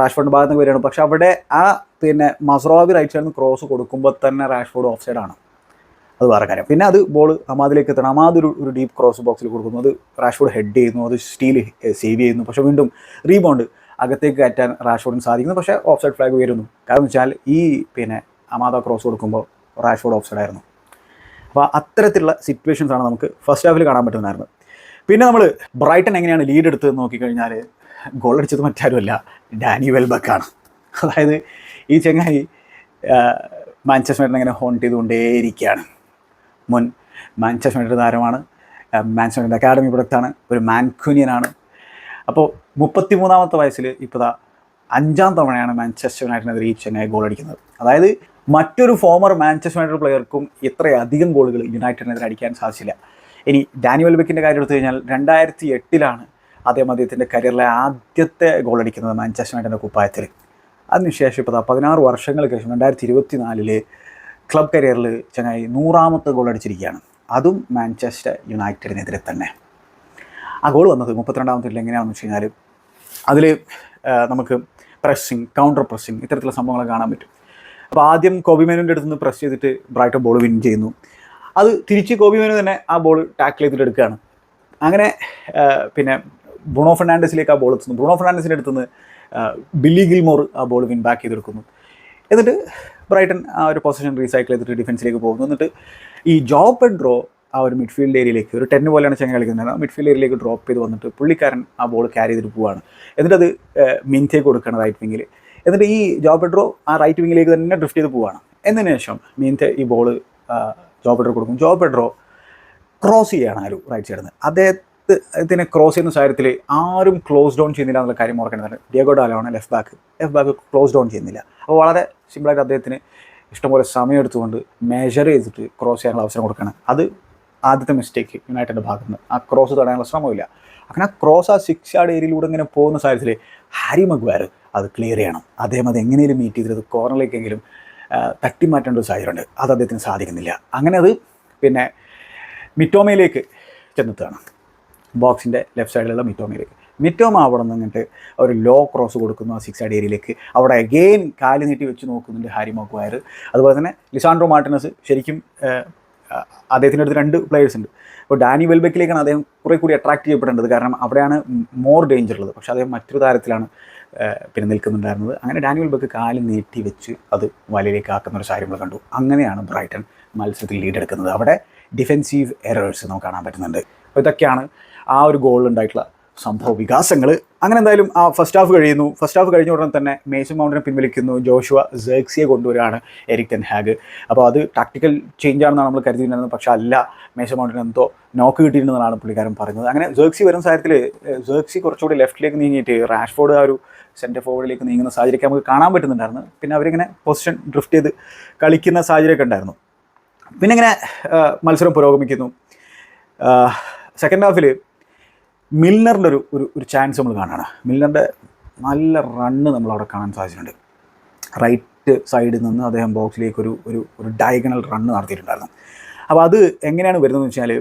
റാഷ്ഫോർഡിന്റെ ഭാഗത്ത് നിന്ന് വരികയാണ്. പക്ഷേ അവിടെ ആ പിന്നെ മസറോവി റൈറ്റ് സൈഡിൽ നിന്ന് ക്രോസ് കൊടുക്കുമ്പോൾ തന്നെ റാഷ്ഫോർഡ് ഓഫ് സൈഡാണ് അത് വേറെ കാര്യം. പിന്നെ അത് ബോൾ അമാദിലേക്ക് എത്തണം. അമാദ് ഒരു ഒരു ഡീപ്പ് ക്രോസ് ബോക്സിൽ കൊടുക്കുന്നു. അത് റാഷ്ഫോർഡ് ഹെഡ് ചെയ്യുന്നു. അത് സ്റ്റീൽ സേവ് ചെയ്യുന്നു. പക്ഷേ വീണ്ടും റീബൗണ്ട് അകത്തേക്ക് കയറ്റാൻ റാഷ്ഫോർഡിന് സാധിക്കുന്നു. പക്ഷേ ഓഫ് സൈഡ് ഫ്ലാഗ് വരുന്നു കാരണം വെച്ചാൽ ഈ പിന്നെ അമാദ ക്രോസ് കൊടുക്കുമ്പോൾ റാഷ്ഫോർഡ് ഓഫ് സൈഡ് ആയിരുന്നു. അപ്പോൾ അത്തരത്തിലുള്ള സിറ്റുവേഷൻസാണ് നമുക്ക് ഫസ്റ്റ് ഹാഫിൽ കാണാൻ പറ്റുന്നതായിരുന്നു. പിന്നെ നമ്മൾ ബ്രൈറ്റൺ എങ്ങനെയാണ് ലീഡ് എടുത്തത് നോക്കിക്കഴിഞ്ഞാൽ ഗോൾ അടിച്ചത് മറ്റാരുമല്ല ഡാനി വെൽബക്കാണ്. അതായത് ഈ ചെങ്ങായി മാഞ്ചസ്റ്റർ യുണൈറ്റഡ് ഇങ്ങനെ ഹോണ്ട് ചെയ്തുകൊണ്ടേയിരിക്കുകയാണ്. മുൻ മാഞ്ചസ്റ്റർ താരമാണ് മാഞ്ചസ്റ്റർ അക്കാഡമി പ്രൊഡക്റ്റാണ് ഒരു മാൻകുനിയനാണ്. അപ്പോൾ മുപ്പത്തി മൂന്നാമത്തെ വയസ്സിൽ ഇപ്പോൾ അഞ്ചാം തവണയാണ് മാഞ്ചസ്റ്റർ യുണൈറ്റഡിനെതിരെ ഈ ചെന്നൈ ഗോൾ അടിക്കുന്നത്. അതായത് മറ്റൊരു ഫോമർ മാഞ്ചസ്റ്റർ യുണൈറ്റഡ് പ്ലെയർക്കും ഇത്രയധികം ഗോളുകൾ യുണൈറ്റഡിനെതിരെ അടിക്കാൻ സാധിച്ചില്ല. ഇനി ഡാനിയൽ ബെക്കിന്റെ കാര്യം എടുത്തു കഴിഞ്ഞാൽ രണ്ടായിരത്തി എട്ടിലാണ് അദ്ദേഹം അദ്ദേഹത്തിന്റെ കരിയറിലെ ആദ്യത്തെ ഗോൾ അടിക്കുന്നത് മാഞ്ചസ്റ്റർ യുണൈറ്റഡിന്റെ കുപ്പായത്തിൽ. അതിനുശേഷം ഇപ്പോൾ പതിനാറ് വർഷങ്ങൾക്ക് ശേഷം രണ്ടായിരത്തി ഇരുപത്തി നാലിൽ ക്ലബ് കരിയറിൽ ചങ്ങായി നൂറാമത്തെ ഗോൾ അടിച്ചിരിക്കുകയാണ്. അതും മാഞ്ചസ്റ്റർ യുണൈറ്റഡിനെതിരെ തന്നെ. ആ ഗോൾ വന്നത് മുപ്പത്തിരണ്ടാമത്തെ എങ്ങനെയാണെന്ന് വെച്ച് കഴിഞ്ഞാൽ അതിൽ നമുക്ക് പ്രസ്സിങ് കൗണ്ടർ പ്രസ്സിങ് ഇത്തരത്തിലുള്ള സംഭവങ്ങൾ കാണാൻ പറ്റും. അപ്പോൾ ആദ്യം കോബി മേനുവിന്റെ അടുത്ത് നിന്ന് പ്രസ് ചെയ്തിട്ട് ബ്രൈറ്റൺ ബോൾ വിൻ ചെയ്യുന്നു. അത് തിരിച്ച് കോബി മേനു തന്നെ ആ ബോൾ ടാക്കിൾ ചെയ്തിട്ട് എടുക്കുകയാണ്. അങ്ങനെ പിന്നെ ബ്രൂണോ ഫെർണാണ്ടസിലേക്ക് ആ ബോൾ എത്തുന്നു. ബ്രൂണോ ഫെർണാണ്ടസിന്റെ അടുത്ത് നിന്ന് ബില്ലി ഗിൽമോർ ആ ബോൾ വിൻ ബാക്ക് ചെയ്തെടുക്കുന്നു. എന്നിട്ട് ബ്രൈറ്റൺ ആ ഒരു പൊസിഷൻ റീസൈക്കിൾ ചെയ്തിട്ട് ഡിഫൻസിലേക്ക് പോകുന്നു. എന്നിട്ട് ഈ ജോ പെഡ്രോ ആ ഒരു മിഡ്ഫീൽഡ് ഏരിയയിലേക്ക് ഒരു ടെൻ പോലെയാണ് ചെങ്ങ കളിക്കുന്നത്. ആ മിഡ്ഫീൽഡ് ഏരിയയിലേക്ക് ഡ്രോപ്പ് ചെയ്ത് വന്നിട്ട് പുള്ളിക്കാരൻ ആ ബോൾ ക്യാരി ചെയ്തിട്ട് പോവുകയാണ് എന്നിട്ട് അത് മിന്റേക്ക് കൊടുക്കുകയാണ് റൈറ്റ് വിങ്ങിൽ എന്നിട്ട് ഈ ജോ പെഡ്രോ ആ റൈറ്റ് വിങ്ങിലേക്ക് തന്നെ ഡ്രിഫ്റ്റ് ചെയ്ത് പോവുകയാണ് എന്നതിന് ശേഷം മീൻത്തെ ഈ ബോൾ ജോ പെഡ്രോ കൊടുക്കും. ജോ പെഡ്രോ ക്രോസ് ചെയ്യാണ് ആരും റൈറ്റ് സൈഡിൽ നിന്ന് അദ്ദേഹം അദ്ദേഹത്തിനെ ക്രോസ് ചെയ്യുന്ന സാഹചര്യത്തിൽ ആരും ക്ലോസ് ഡൗൺ ചെയ്യുന്നില്ല എന്നുള്ള കാര്യം ഓർക്കേണ്ടതാണ് Diogo ഡാലാണ് left back left back close down ചെയ്യുന്നില്ല. അപ്പോൾ വളരെ സിമ്പിളായിട്ട് അദ്ദേഹത്തിന് ഇഷ്ടംപോലെ സമയം എടുത്തുകൊണ്ട് മെഷർ ചെയ്തിട്ട് ക്രോസ് ചെയ്യാനുള്ള അവസരം കൊടുക്കണം അത് ആദ്യത്തെ മിസ്റ്റേക്ക് യുണൈറ്റഡിന്റെ ഭാഗത്ത് നിന്ന്. ആ ക്രോസ് തടയാനുള്ള ശ്രമമില്ല അങ്ങനെ ആ ക്രോസ് ആ സിക്സ് യാർഡ് ഏരിയയിലൂടെ ഇങ്ങനെ പോകുന്ന സാഹചര്യത്തിൽ ഹാരി മഗ്വയർ അത് ക്ലിയർ ചെയ്യണം. അദ്ദേഹം അത് എങ്ങനെയും മീറ്റ് ചെയ്തത് കോർണറിലേക്കെങ്കിലും തട്ടിമാറ്റേണ്ട ഒരു സാഹചര്യമുണ്ട്. അത് അദ്ദേഹത്തിന് സാധിക്കുന്നില്ല. അങ്ങനെ അത് പിന്നെ മിറ്റോമയിലേക്ക് ചെന്നെത്തുകയാണ്. ബോക്സിന്റെ ലെഫ്റ്റ് സൈഡിലുള്ള മിറ്റോമയിലേക്ക്. മിറ്റോമ അവിടെ നിന്ന് ഇങ്ങോട്ട് ഒരു ലോ ക്രോസ് കൊടുക്കുന്നു ആ സിക്സ് സൈഡ് ഏരിയയിലേക്ക് അവിടെ അഗെയിൻ കാൽ നീട്ടി വെച്ച് നോക്കുന്നുണ്ട് ഹാരി മോക്വയർ അതുപോലെ തന്നെ ലിസാൻഡ്രോ മാർട്ടിനസ് ശരിക്കും അദ്ദേഹത്തിന്റെ അടുത്ത് രണ്ട് പ്ലെയേഴ്സ് ഉണ്ട്. അപ്പോൾ ഡാനി വെൽബെക്കിലേക്കാണ് അദ്ദേഹം കുറേ കൂടി അട്രാക്ട് ചെയ്യപ്പെടേണ്ടത്. കാരണം അവിടെയാണ് മോർ ഡേഞ്ചർ ഉള്ളത്. പക്ഷേ അദ്ദേഹം മറ്റൊരു താരത്തിലാണ് പിന്നെ നിൽക്കുന്നുണ്ടായിരുന്നത്. അങ്ങനെ ഡാനിയൽ ബക്ക് കാൽ നീട്ടി വെച്ച് അത് വലയിലേക്ക് ആക്കുന്ന ഒരു സാഹചര്യം കണ്ടു. അങ്ങനെയാണ് ബ്രൈറ്റൺ മത്സരത്തിൽ ലീഡെടുക്കുന്നത് അവിടെ ഡിഫെൻസീവ് എറേഴ്സ് നമുക്ക് കാണാൻ പറ്റുന്നുണ്ട്. അപ്പോൾ ഇതൊക്കെയാണ് ആ ഒരു ഗോളിൽ ഉണ്ടായിട്ടുള്ള സംഭവ വികാസങ്ങൾ അങ്ങനെ എന്തായാലും ആ ഫസ്റ്റ് ഹാഫ് കഴിയുന്നു. ഫസ്റ്റ് ഹാഫ് കഴിഞ്ഞ ഉടനെ തന്നെ മേസൺ മൗണ്ടിനെ പിൻവലിക്കുന്നു. ജോഷുവ ജേക്സിയെ കൊണ്ടുവരികയാണ് എരിക് ഹാഗ് അപ്പോൾ അത് ടാക്ടിക്കൽ ചേഞ്ച് ആണെന്നാണ് നമ്മൾ കരുതിയിരുന്നത്. പക്ഷേ അല്ല മേസൺ മൗണ്ടിന് എന്തോ നോക്ക് കിട്ടിയിരുന്നതാണ് പുള്ളിക്കാരൻ പറഞ്ഞത്. അങ്ങനെ ജേക്സി വരുന്ന സാഹചര്യത്തിൽ ജേക്സി കുറച്ചുകൂടി ലെഫ്റ്റിലേക്ക് നീങ്ങിയിട്ട് റാഷ്ഫോർഡ് ആ ഒരു സെന്റർ ഫോർവേഡിലേക്ക് നീങ്ങുന്ന സാഹചര്യമൊക്കെ നമുക്ക് കാണാൻ പറ്റുന്നുണ്ടായിരുന്നു. പിന്നെ അവരിങ്ങനെ പൊസിഷൻ ഡ്രിഫ്റ്റ് ചെയ്ത് കളിക്കുന്ന സാഹചര്യമൊക്കെ ഉണ്ടായിരുന്നു. പിന്നെ ഇങ്ങനെ മത്സരം പുരോഗമിക്കുന്നു. സെക്കൻഡ് ഹാഫിൽ മിൽനറിന്റെ ഒരു ഒരു ചാൻസ് നമ്മൾ കാണുകയാണ് മിൽനറിന്റെ നല്ല റണ്ണ് നമ്മൾ അവിടെ കാണാൻ സാധിച്ചിട്ടുണ്ട്. റൈറ്റ് സൈഡിൽ നിന്ന് അദ്ദേഹം ബോക്സിലേക്ക് ഒരു ഒരു ഒരു ഡയഗണൽ റണ്ണ് നടത്തിയിട്ടുണ്ടായിരുന്നു. അപ്പോൾ അത് എങ്ങനെയാണ് വരുന്നതെന്ന് വെച്ചാൽ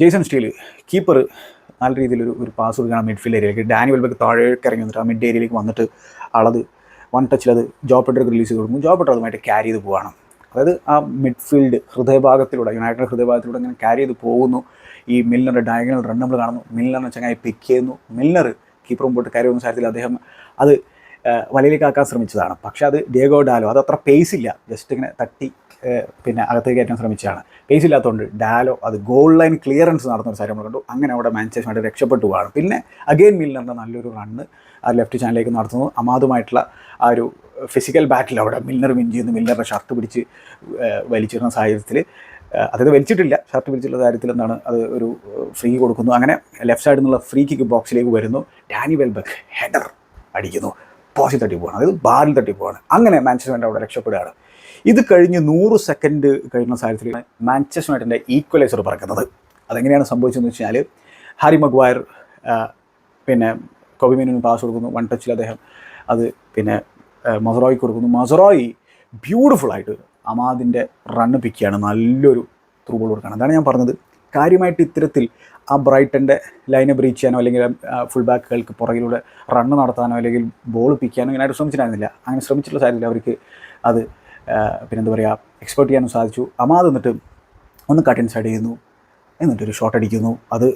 ജെയ്സൺ സ്റ്റീൽ കീപ്പർ നല്ല രീതിയിൽ ഒരു ഒരു പാസ് കൊടുക്കുകയാണ് മിഡ്ഫീൽഡ് ഏരിയയിലേക്ക് ഡാനി വെൽബക്ക് താഴേക്ക് ഇറങ്ങി വന്നിട്ട് ആ മിഡ് ഏരിയയിലേക്ക് വന്നിട്ട് അളത് വൺ ടച്ചിൽ അത് ജോപ്പട്ടർക്ക് റിലീസ് ചെയ്ത് കൊടുക്കും. ജോപ്പട്ടർ അതുമായിട്ട് ക്യാരി ചെയ്ത് പോവാണ്. അതായത് ആ മിഡ്ഫീൽഡ് ഹൃദയഭാഗത്തിലൂടെ യുണൈറ്റഡ് ഹൃദയഭാഗത്തിലൂടെ ഇങ്ങനെ ക്യാരി ചെയ്ത് പോകുന്നു. ഈ മില്ലറുടെ ഡയഗണൽ റൺ നമ്മൾ കാണുന്നു. മില്ലറിനെ ചങ്ങായി പിക്ക് ചെയ്യുന്നു. മില്ലർ കീപ്പർ മുമ്പോട്ട് കയറി വന്ന സാഹചര്യത്തിൽ അദ്ദേഹം അത് വലയിലേക്ക് ആക്കാൻ ശ്രമിച്ചതാണ്. പക്ഷേ അത് ഡിയേഗോ ഡാലോ അത് അത്ര പേസ് ഇല്ല. ജസ്റ്റ് ഇങ്ങനെ തട്ടി പിന്നെ അകത്തേക്ക് കയറ്റാൻ ശ്രമിച്ചതാണ്. പേസ് ഇല്ലാത്തതുകൊണ്ട് ഡാലോ അത് ഗോൾ ലൈൻ ക്ലിയറൻസ് നടന്ന ഒരു സാധനം നമ്മൾ കണ്ടു. അങ്ങനെ അവിടെ മാഞ്ചേഴ്സ് വേണ്ടി രക്ഷപ്പെട്ടു പോവാണ്. പിന്നെ അഗെയിൻ മിൽനറിന്റെ നല്ലൊരു റണ്ണ് ആ ലെഫ്റ്റ് ചാനലിലേക്ക് നടത്തുന്നു. അമാദുമായിട്ടുള്ള ആ ഒരു ഫിസിക്കൽ ബാറ്റിൽ അവിടെ മിൽനർ വിൻ ചെയ്യുന്നു. മിൽനറുടെ ഷർട്ട് പിടിച്ച് വലിച്ചിരുന്ന സാഹചര്യത്തിൽ അതായത് വലിച്ചിട്ടില്ല. ഷർട്ട് പിടിച്ചുള്ള കാര്യത്തിൽ എന്താണ്? അത് ഒരു ഫ്രീ കൊടുക്കുന്നു. അങ്ങനെ ലെഫ്റ്റ് സൈഡിൽ നിന്നുള്ള ഫ്രീ കിക്ക് ബോക്സിലേക്ക് വരുന്നു. ഡാനി വെൽബക്ക് ഹെഡർ അടിക്കുന്നു. പോസിൽ തട്ടി പോവാണ്. അതായത് ബാറിൽ തട്ടി പോവാണ്. അങ്ങനെ മാഞ്ചസ്റ്റർ അവിടെ രക്ഷപ്പെടുകയാണ്. ഇത് കഴിഞ്ഞ് നൂറ് സെക്കൻഡ് കഴിയുന്ന സാഹചര്യത്തിൽ മാഞ്ചസ്റ്റർ യുണൈറ്റഡിന്റെ ഈക്വലൈസർ പറക്കുന്നത്. അതെങ്ങനെയാണ് സംഭവിച്ചതെന്ന് വെച്ചാൽ ഹാരി മഗ്വയർ പിന്നെ കൊബിമീനിന് പാസ് കൊടുക്കുന്നു വൺ ടച്ചിൽ അദ്ദേഹം അത് പിന്നെ മസറോയ്ക്ക് കൊടുക്കുന്നു. മസറോയി ബ്യൂട്ടിഫുള്ളായിട്ട് അമാദിന്റെ റണ്ണ് പിക്കിയാണ് നല്ലൊരു ത്രൂ ബോൾ കൊടുക്കുകയാണ്. അതാണ് ഞാൻ പറഞ്ഞത്. കാര്യമായിട്ട് ഇത്തരത്തിൽ ആ ബ്രൈറ്റന്റെ ലൈനെ ബ്രീച്ച് ചെയ്യാനോ അല്ലെങ്കിൽ ഫുൾ ബാക്കുകൾക്ക് പുറകിലൂടെ റണ്ണ് നടത്താനോ അല്ലെങ്കിൽ ബോൾ പിക്കാനോ ഇങ്ങനെയായിട്ട് ശ്രമിച്ചിട്ടുണ്ടായിരുന്നില്ല അങ്ങനെ ശ്രമിച്ചിട്ടുള്ള സാഹചര്യത്തിൽ അവർക്ക് അത് പിന്നെന്താ പറയുക എക്സ്പെർട്ട് ചെയ്യാനും സാധിച്ചു. അമാത് എന്നിട്ട് ഒന്ന് കട്ട് ഇൻസൈഡ് ചെയ്യുന്നു. എന്നിട്ടൊരു ഷോട്ട് അടിക്കുന്നു. അത്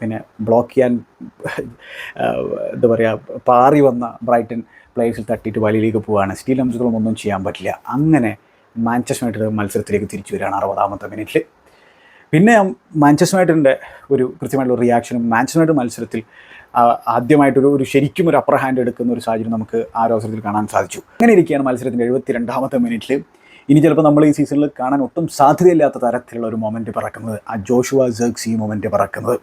പിന്നെ ബ്ലോക്ക് ചെയ്യാൻ എന്താ പറയുക പാറി വന്ന ബ്രൈറ്റൻ പ്ലേയേഴ്സിൽ തട്ടിയിട്ട് വലിയിലേക്ക് പോവുകയാണ്. സ്റ്റീൽ അംശങ്ങളും ഒന്നും ചെയ്യാൻ പറ്റില്ല. അങ്ങനെ മാഞ്ചസ്റ്റർ യുണൈറ്റഡ് മത്സരത്തിലേക്ക് തിരിച്ചു വരികയാണ് അറുപതാമത്തെ മിനിറ്റിൽ പിന്നെ മാഞ്ചസ്റ്റർ യുണൈറ്റഡിന്റെ ഒരു കൃത്യമായിട്ടുള്ള റിയാക്ഷനും മാഞ്ചസ്റ്റർ യുണൈറ്റഡ് മത്സരത്തിൽ ആദ്യമായിട്ടൊരു ഒരു ശരിക്കും ഒരു അപ്പർ ഹാൻഡ് എടുക്കുന്ന ഒരു സാഹചര്യം നമുക്ക് ആ ഒരു അവസരത്തിൽ കാണാൻ സാധിച്ചു. അങ്ങനെ ഇരിക്കുകയാണ് മത്സരത്തിന്റെ എഴുപത്തി രണ്ടാമത്തെ മിനിറ്റിൽ ഇനി ചിലപ്പോൾ നമ്മൾ ഈ സീസണിൽ കാണാൻ ഒട്ടും സാധ്യതയില്ലാത്ത തരത്തിലുള്ള ഒരു മൊമെന്റ് പറക്കുന്നത് ആ ജോഷുവ ജേക്സ് മൊമെന്റ് പറക്കുന്നത്.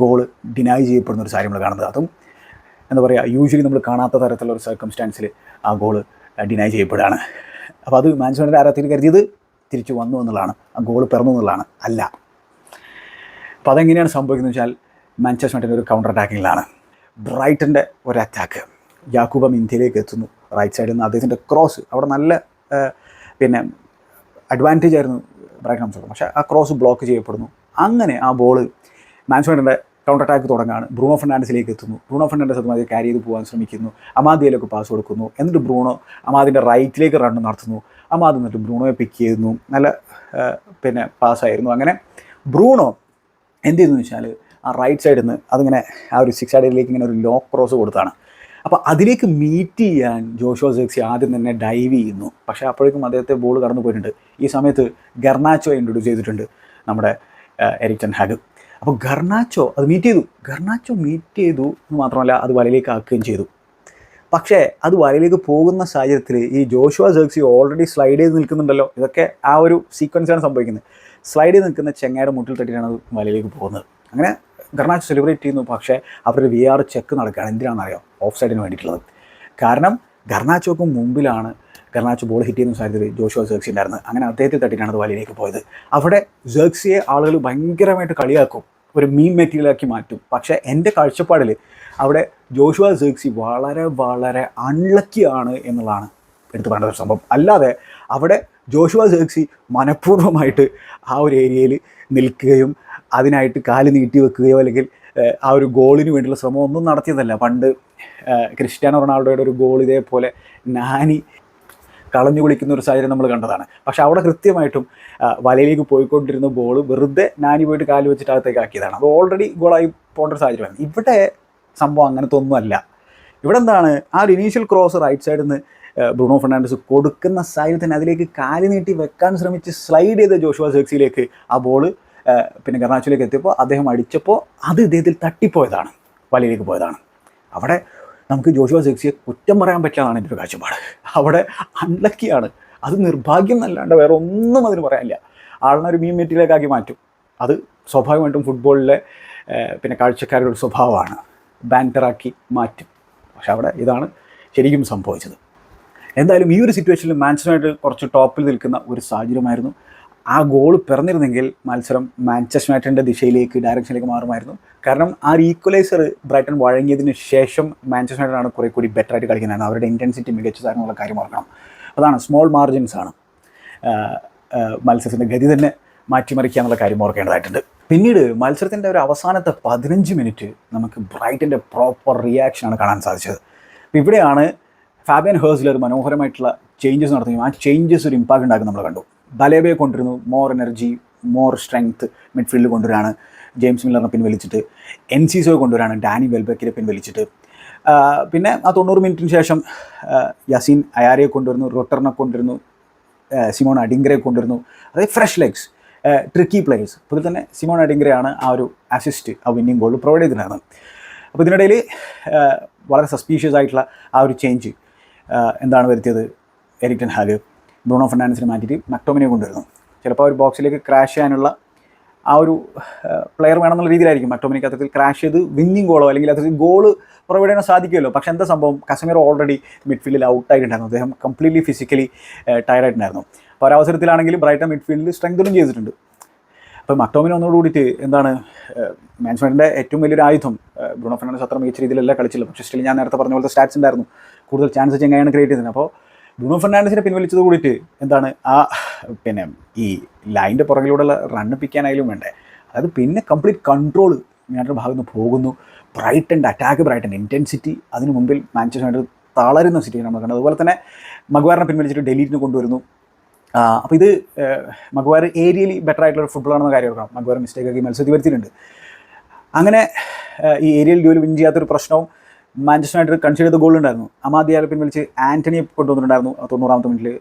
ഗോൾ ഡിനായ് ചെയ്യപ്പെടുന്ന ഒരു സാഹചര്യം നമ്മൾ കാണുന്നത്. അതും എന്താ പറയുക യൂഷ്വലി നമ്മൾ കാണാത്ത തരത്തിലുള്ള ഒരു സർക്കംസ്റ്റാൻസിൽ ആ ഗോൾ ഡിനായ് ചെയ്യപ്പെടുകയാണ്. അപ്പോൾ അത് മാനേജ്മെന്റിന്റെ ആരാധകർ കരുതിയത്? തിരിച്ചു വന്നു എന്നുള്ളതാണ്. ആ ഗോൾ പിറന്നു എന്നുള്ളതാണ്. അല്ല. അപ്പോൾ അതെങ്ങനെയാണ് സംഭവിക്കുന്നത് വെച്ചാൽ മാഞ്ചസ്റ്റർ യുണൈറ്റഡ് ഒരു കൗണ്ടർ അറ്റാക്കിങ്ങിലാണ് ബ്രൈറ്റന്റെ ഒരു അറ്റാക്ക് യാക്കൂബം ഇന്ത്യയിലേക്ക് എത്തുന്നു. റൈറ്റ് സൈഡിൽ നിന്ന് അദ്ദേഹത്തിന്റെ ക്രോസ് അവിടെ നല്ല പിന്നെ അഡ്വാന്റേജ് ആയിരുന്നു ഹംസർക്ക് പക്ഷേ ആ ക്രോസ് ബ്ലോക്ക് ചെയ്യപ്പെടുന്നു. അങ്ങനെ ആ ബോൾ യുണൈറ്റഡിന്റെ കൗണ്ടർ അറ്റാക്ക് തുടങ്ങാണ്. ബ്രൂണോ ഫെർണാണ്ടസിലേക്ക് എത്തുന്നു. ബ്രൂണോ ഫെർണാണ്ടസ് അതുമായി ക്യാരി ചെയ്ത് പോകാൻ ശ്രമിക്കുന്നു. അമാദിയിലേക്ക് പാസ് കൊടുക്കുന്നു. എന്നിട്ട് ബ്രൂണോ അമാദിന്റെ റൈറ്റിലേക്ക് റൺ നടത്തുന്നു. അമാദ് എന്നിട്ട് ബ്രൂണോയെ പിക്ക് ചെയ്യുന്നു. നല്ല പിന്നെ പാസ്സായിരുന്നു അങ്ങനെ ബ്രൂണോ എന്ത് ചെയ്യുന്നു വെച്ചാൽ ആ റൈറ്റ് സൈഡിൽ നിന്ന് അതിങ്ങനെ ആ ഒരു സിക്സ് സൈഡിലേക്ക് ഇങ്ങനെ ഒരു ലോ ക്രോസ് കൊടുത്താണ്. അപ്പോൾ അതിലേക്ക് മീറ്റ് ചെയ്യാൻ ജോഷോ സെക്സി ആദ്യം തന്നെ ഡൈവ് ചെയ്യുന്നു. പക്ഷേ അപ്പോഴേക്കും അദ്ദേഹത്തെ ബോൾ കടന്നു പോയിട്ടുണ്ട് ഈ സമയത്ത് ഗർണാച്ചോ ഇൻട്രൊഡ്യൂസ് ചെയ്തിട്ടുണ്ട് നമ്മുടെ എരിക്ടൻ ഹാഗ്. അപ്പോൾ ഗർണാച്ചോ അത് മീറ്റ് ചെയ്തു. ഗർണാച്ചോ മീറ്റ് ചെയ്തു എന്ന് മാത്രമല്ല അത് വലയിലേക്ക് ആക്കുകയും ചെയ്തു. പക്ഷേ അത് വലയിലേക്ക് പോകുന്ന സാഹചര്യത്തിൽ ഈ ജോഷുവ ജേക്സി ഓൾറെഡി സ്ലൈഡ് ചെയ്ത് നിൽക്കുന്നുണ്ടല്ലോ. ഇതൊക്കെ ആ ഒരു സീക്വൻസാണ് സംഭവിക്കുന്നത്. സ്ലൈഡ് ചെയ്ത് നിൽക്കുന്ന ചെങ്ങായുടെ മുട്ടിൽ തട്ടിയിട്ടാണ് അത് വലയിലേക്ക് പോകുന്നത്. അങ്ങനെ ഗർണാച്ച് സെലിബ്രേറ്റ് ചെയ്യുന്നു. പക്ഷേ അവരുടെ വി ആർ ചെക്ക് നടക്കുകയാണ്. എന്തിനാണെന്നറിയാം? ഓഫ് സൈഡിന് വേണ്ടിയിട്ടുള്ളത്. കാരണം ഗർണാച്ചോക്ക് മുമ്പിലാണ് ഗർണാച്ചോ ബോൾ ഹിറ്റ് ചെയ്യുന്ന സാഹചര്യത്തിൽ ജോഷുവ സെർക്സി ഉണ്ടായിരുന്നു. അങ്ങനെ അദ്ദേഹത്തെ തട്ടിയിട്ടാണ് അത് വലയിലേക്ക് പോയത്. അവിടെ ജേർക്സിയെ ആളുകൾ ഭയങ്കരമായിട്ട് കളിയാക്കും. ഒരു മീൻ മെറ്റീരിയലാക്കി മാറ്റും. പക്ഷേ എന്റെ കാഴ്ചപ്പാടിൽ അവിടെ ജോഷുവ സെർക്സി വളരെ വളരെ അൺലക്കിയാണ് എന്നുള്ളതാണ് എടുത്തു പറയേണ്ട ഒരു സംഭവം. അല്ലാതെ അവിടെ ജോഷുവ സേക്സി മനഃപൂർവമായിട്ട് ആ ഒരു ഏരിയയിൽ നിൽക്കുകയും അതിനായിട്ട് കാൽ നീട്ടി വെക്കുകയോ അല്ലെങ്കിൽ ആ ഒരു ഗോളിന് വേണ്ടിയുള്ള ശ്രമം ഒന്നും നടത്തിയതല്ല. പണ്ട് ക്രിസ്ത്യാനോ റൊണാൾഡോയുടെ ഒരു ഗോൾ ഇതേപോലെ നാനി കളഞ്ഞു കുളിക്കുന്ന ഒരു സാഹചര്യം നമ്മൾ കണ്ടതാണ്. പക്ഷേ അവിടെ കൃത്യമായിട്ടും വലയിലേക്ക് പോയിക്കൊണ്ടിരുന്ന ബോൾ വെറുതെ നാനി പോയിട്ട് കാൽ വെച്ചിട്ട് അകത്തേക്ക് ആക്കിയതാണ്. അത് ഓൾറെഡി ഗോളായി പോകേണ്ട ഒരു സാഹചര്യമാണ്. ഇവിടെ സംഭവം അങ്ങനത്തെ ഒന്നുമല്ല. ഇവിടെ എന്താണ് ആ ഒരു ഇനീഷ്യൽ ക്രോസ് റൈറ്റ് സൈഡിൽ നിന്ന് ബ്രൂണോ ഫെർണാണ്ടസ് കൊടുക്കുന്ന സാഹചര്യത്തിന് അതിലേക്ക് കാൽ നീട്ടി വെക്കാൻ ശ്രമിച്ച് സ്ലൈഡ് ചെയ്ത ജോഷുവ സെക്സിയിലേക്ക് ആ ബോൾ പിന്നെ കർണാച്ചിലേക്ക് എത്തിയപ്പോൾ അദ്ദേഹം അടിച്ചപ്പോൾ അത് ഇദ്ദേഹത്തിൽ തട്ടിപ്പോയതാണ്. വലയിലേക്ക് പോയതാണ്. അവിടെ നമുക്ക് ജോഷുവ സെക്സിയെ കുറ്റം പറയാൻ പറ്റില്ലെന്നാണ് എന്റെ ഒരു കാഴ്ചപ്പാട്. അവിടെ അൺലക്കിയാണ് അത് നിർഭാഗ്യം എന്നല്ലാണ്ട് വേറെ ഒന്നും അതിന് പറയാനില്ല. ആളിനെ ഒരു മീൻ മെറ്റിലേക്കാക്കി മാറ്റും. അത് സ്വാഭാവികമായിട്ടും ഫുട്ബോളിലെ പിന്നെ കാഴ്ചക്കാരുടെ ഒരു സ്വഭാവമാണ്. ബാന്ററാക്കി മാറ്റും. പക്ഷെ അവിടെ ഇതാണ് ശരിക്കും സംഭവിച്ചത്. എന്തായാലും ഈ ഒരു സിറ്റുവേഷനിൽ മാൻസിനായിട്ട് കുറച്ച് ടോപ്പിൽ നിൽക്കുന്ന ഒരു സാഹചര്യമായിരുന്നു. ആ ഗോൾ പിറന്നിരുന്നെങ്കിൽ മത്സരം മാഞ്ചസ്റ്റർ യുണൈറ്റഡിന്റെ ദിശയിലേക്ക് ഡയറക്ഷനിലേക്ക് മാറുമായിരുന്നു. കാരണം ആ ഈക്വലൈസർ ബ്രൈറ്റൺ വഴങ്ങിയതിന് ശേഷം മാഞ്ചസ്റ്റർ യുണൈറ്റഡാണ് കുറേ കൂടി ബെറ്റർ ആയിട്ട് കളിക്കുന്നത്. അവരുടെ ഇന്റൻസിറ്റി മികച്ചതായിരുന്നുള്ള കാര്യം ഓർക്കണം. അതാണ് സ്മോൾ മാർജിൻസ് ആണ്. മത്സരത്തിന്റെ ഗതി തന്നെ മാറ്റിമറിക്കുക എന്നുള്ള കാര്യം ഓർക്കേണ്ടതായിട്ടുണ്ട്. പിന്നീട് മത്സരത്തിന്റെ ഒരു അവസാനത്തെ പതിനഞ്ച് മിനിറ്റ് നമുക്ക് ബ്രൈറ്റിന്റെ പ്രോപ്പർ റിയാക്ഷനാണ് കാണാൻ സാധിച്ചത്. അപ്പോൾ ഇവിടെയാണ് ഫാബിയൻ ഹേഴ്സിലൊരു മനോഹരമായിട്ടുള്ള ചേഞ്ചസ് നടത്തുകയും ആ ചേഞ്ചസ് ഒരു ഇമ്പാക്റ്റ് ഉണ്ടാക്കുന്നത് നമ്മൾ കണ്ടു. ബലേബയെ കൊണ്ടുവരുന്നു. മോർ എനർജി മോർ സ്ട്രെങ്ത് മിഡ്ഫീൽഡിൽ കൊണ്ടുവരാണ്. ജെയിംസ് മില്ലറിനെ പിൻവലിച്ചിട്ട്. എൻ സി സോയെ കൊണ്ടുവരാണ്. ഡാനി വെൽബക്കിനെ പിൻവലിച്ചിട്ട്. പിന്നെ ആ തൊണ്ണൂറ് മിനിറ്റിന് ശേഷം യസീൻ അയാരയെ കൊണ്ടുവരുന്നു. റൊട്ടറിനെ കൊണ്ടുവരുന്നു. സിമോൺ അഡിങ്കറെ കൊണ്ടുവരുന്നു. അതായത് ഫ്രഷ് ലെഗ്സ് ട്രിക്കി പ്ലേയേഴ്സ് ഇതിൽ തന്നെ സിമോൺ അഡിങ്കറെയാണ് ആ ഒരു അസിസ്റ്റ് ആ വിന്നിങ് ഗോൾ പ്രൊവൈഡ് ചെയ്തിട്ടുണ്ടായിരുന്നത്. അപ്പോൾ ഇതിനിടയിൽ വളരെ സസ്പീഷ്യസ് ആയിട്ടുള്ള ആ ഒരു ചേഞ്ച് എന്താണ് വരുത്തിയത്? എരിക്ടൻ ഹാഗ് ബ്രൂണോ ഫെർണാൻഡസിനെ മാറ്റിയിട്ട് മക്ടോമിനെ കൊണ്ടുവരുന്നു. ചിലപ്പോൾ ഒരു ബോക്സിലേക്ക് ക്രാഷ് ചെയ്യാനുള്ള ആ ഒരു പ്ലെയർ വേണമെന്നുള്ള രീതിയിലായിരിക്കും മക്ടോമിനിക്ക് അത്തരത്തിൽ ക്രാഷ് ചെയ്ത് വിന്നിങ് ഗോളോ അല്ലെങ്കിൽ അത്തരത്തിൽ ഗോൾ പ്രൊവൈഡ് ചെയ്യാൻ സാധിക്കുമല്ലോ. പക്ഷേ എന്താ സംഭവം? കസമീർ ഓൾറെഡി മിഡ്ഫീൽഡിൽ ഔട്ടായിട്ടുണ്ടായിരുന്നു അദ്ദേഹം കംപ്ലീറ്റ്ലി ഫിസിക്കലി ടയർഡായിട്ടുണ്ടായിരുന്നു അപ്പോൾ ഒരവസരത്തിലാണെങ്കിൽ ബ്രൈറ്റൺ മിഡ്ഫീൽഡിൽ സ്ട്രെങ്തനും ചെയ്തിട്ടുണ്ട്. അപ്പോൾ മക്ടോമിന് ഒന്നുകൂടി കൂടിയിട്ട് എന്താണ് മാനേജ്മെന്റിന്റെ ഏറ്റവും വലിയൊരു ആയുധം ബ്രൂണോ ഫെർണാണ്ടസ് അത്ര മികച്ച രീതിയിലല്ല കളിച്ചില്ല പക്ഷേ സ്റ്റിൽ ഞാൻ നേരത്തെ പറഞ്ഞ പോലത്തെ സ്റ്റാറ്റ്സ് ഉണ്ടായിരുന്നു. കൂടുതൽ ചാൻസ് ചെങ്ങായാണ് ക്രിയേറ്റ് ചെയ്തത്. അപ്പോൾ ബ്രൂണോ ഫെർണാണ്ടസിനെ പിൻവലിച്ചത് കൂടിയിട്ട് എന്താണ് ആ പിന്നെ ഈ ലൈന്റെ പുറകിലൂടെയുള്ള റണ്ണ് പിക്കാനായാലും വേണ്ടേ. അതായത് പിന്നെ കംപ്ലീറ്റ് കൺട്രോൾ യുണൈറ്റഡ് ഭാഗത്ത് നിന്ന് പോകുന്നു. ബ്രൈറ്റന്റെ അറ്റാക്ക് ബ്രൈറ്റൻ ഇന്റൻസിറ്റി അതിന് മുമ്പിൽ മാഞ്ചസ്റ്റർ യുണൈറ്റഡ് തളരുന്ന സിറ്റി നമ്മൾ കണ്ടത് അതുപോലെ തന്നെ മഗ്വാറിനെ പിൻവലിച്ചിട്ട് ഡൽഹിയിൽ കൊണ്ടുവരുന്നു. അപ്പോൾ ഇത് മഗ്വാർ ഏരിയയിൽ ബെറ്റർ ആയിട്ടുള്ള ഒരു ഫുട്ബോളാണെന്ന കാര്യം ഓർക്കണം. മഗ്വാർ മിസ്റ്റേക്ക് ആക്കി മത്സരത്തിൽ വരുത്തിയിട്ടുണ്ട്. അങ്ങനെ ഈ ഏരിയയിൽ ജോലി വിൻ ചെയ്യാത്തൊരു പ്രശ്നവും മാഞ്ചസ്റ്റർ യുണൈറ്റഡ് കൺസിഡർ ചെയ്ത ഗോൾ ഉണ്ടായിരുന്നു. അമാദിയാലെ പിൻവലിച്ച് ആന്റണിയെ കൊണ്ടുവന്നിട്ടുണ്ടായിരുന്നു. തൊണ്ണൂറാമത്തെ മിനിറ്റിൽ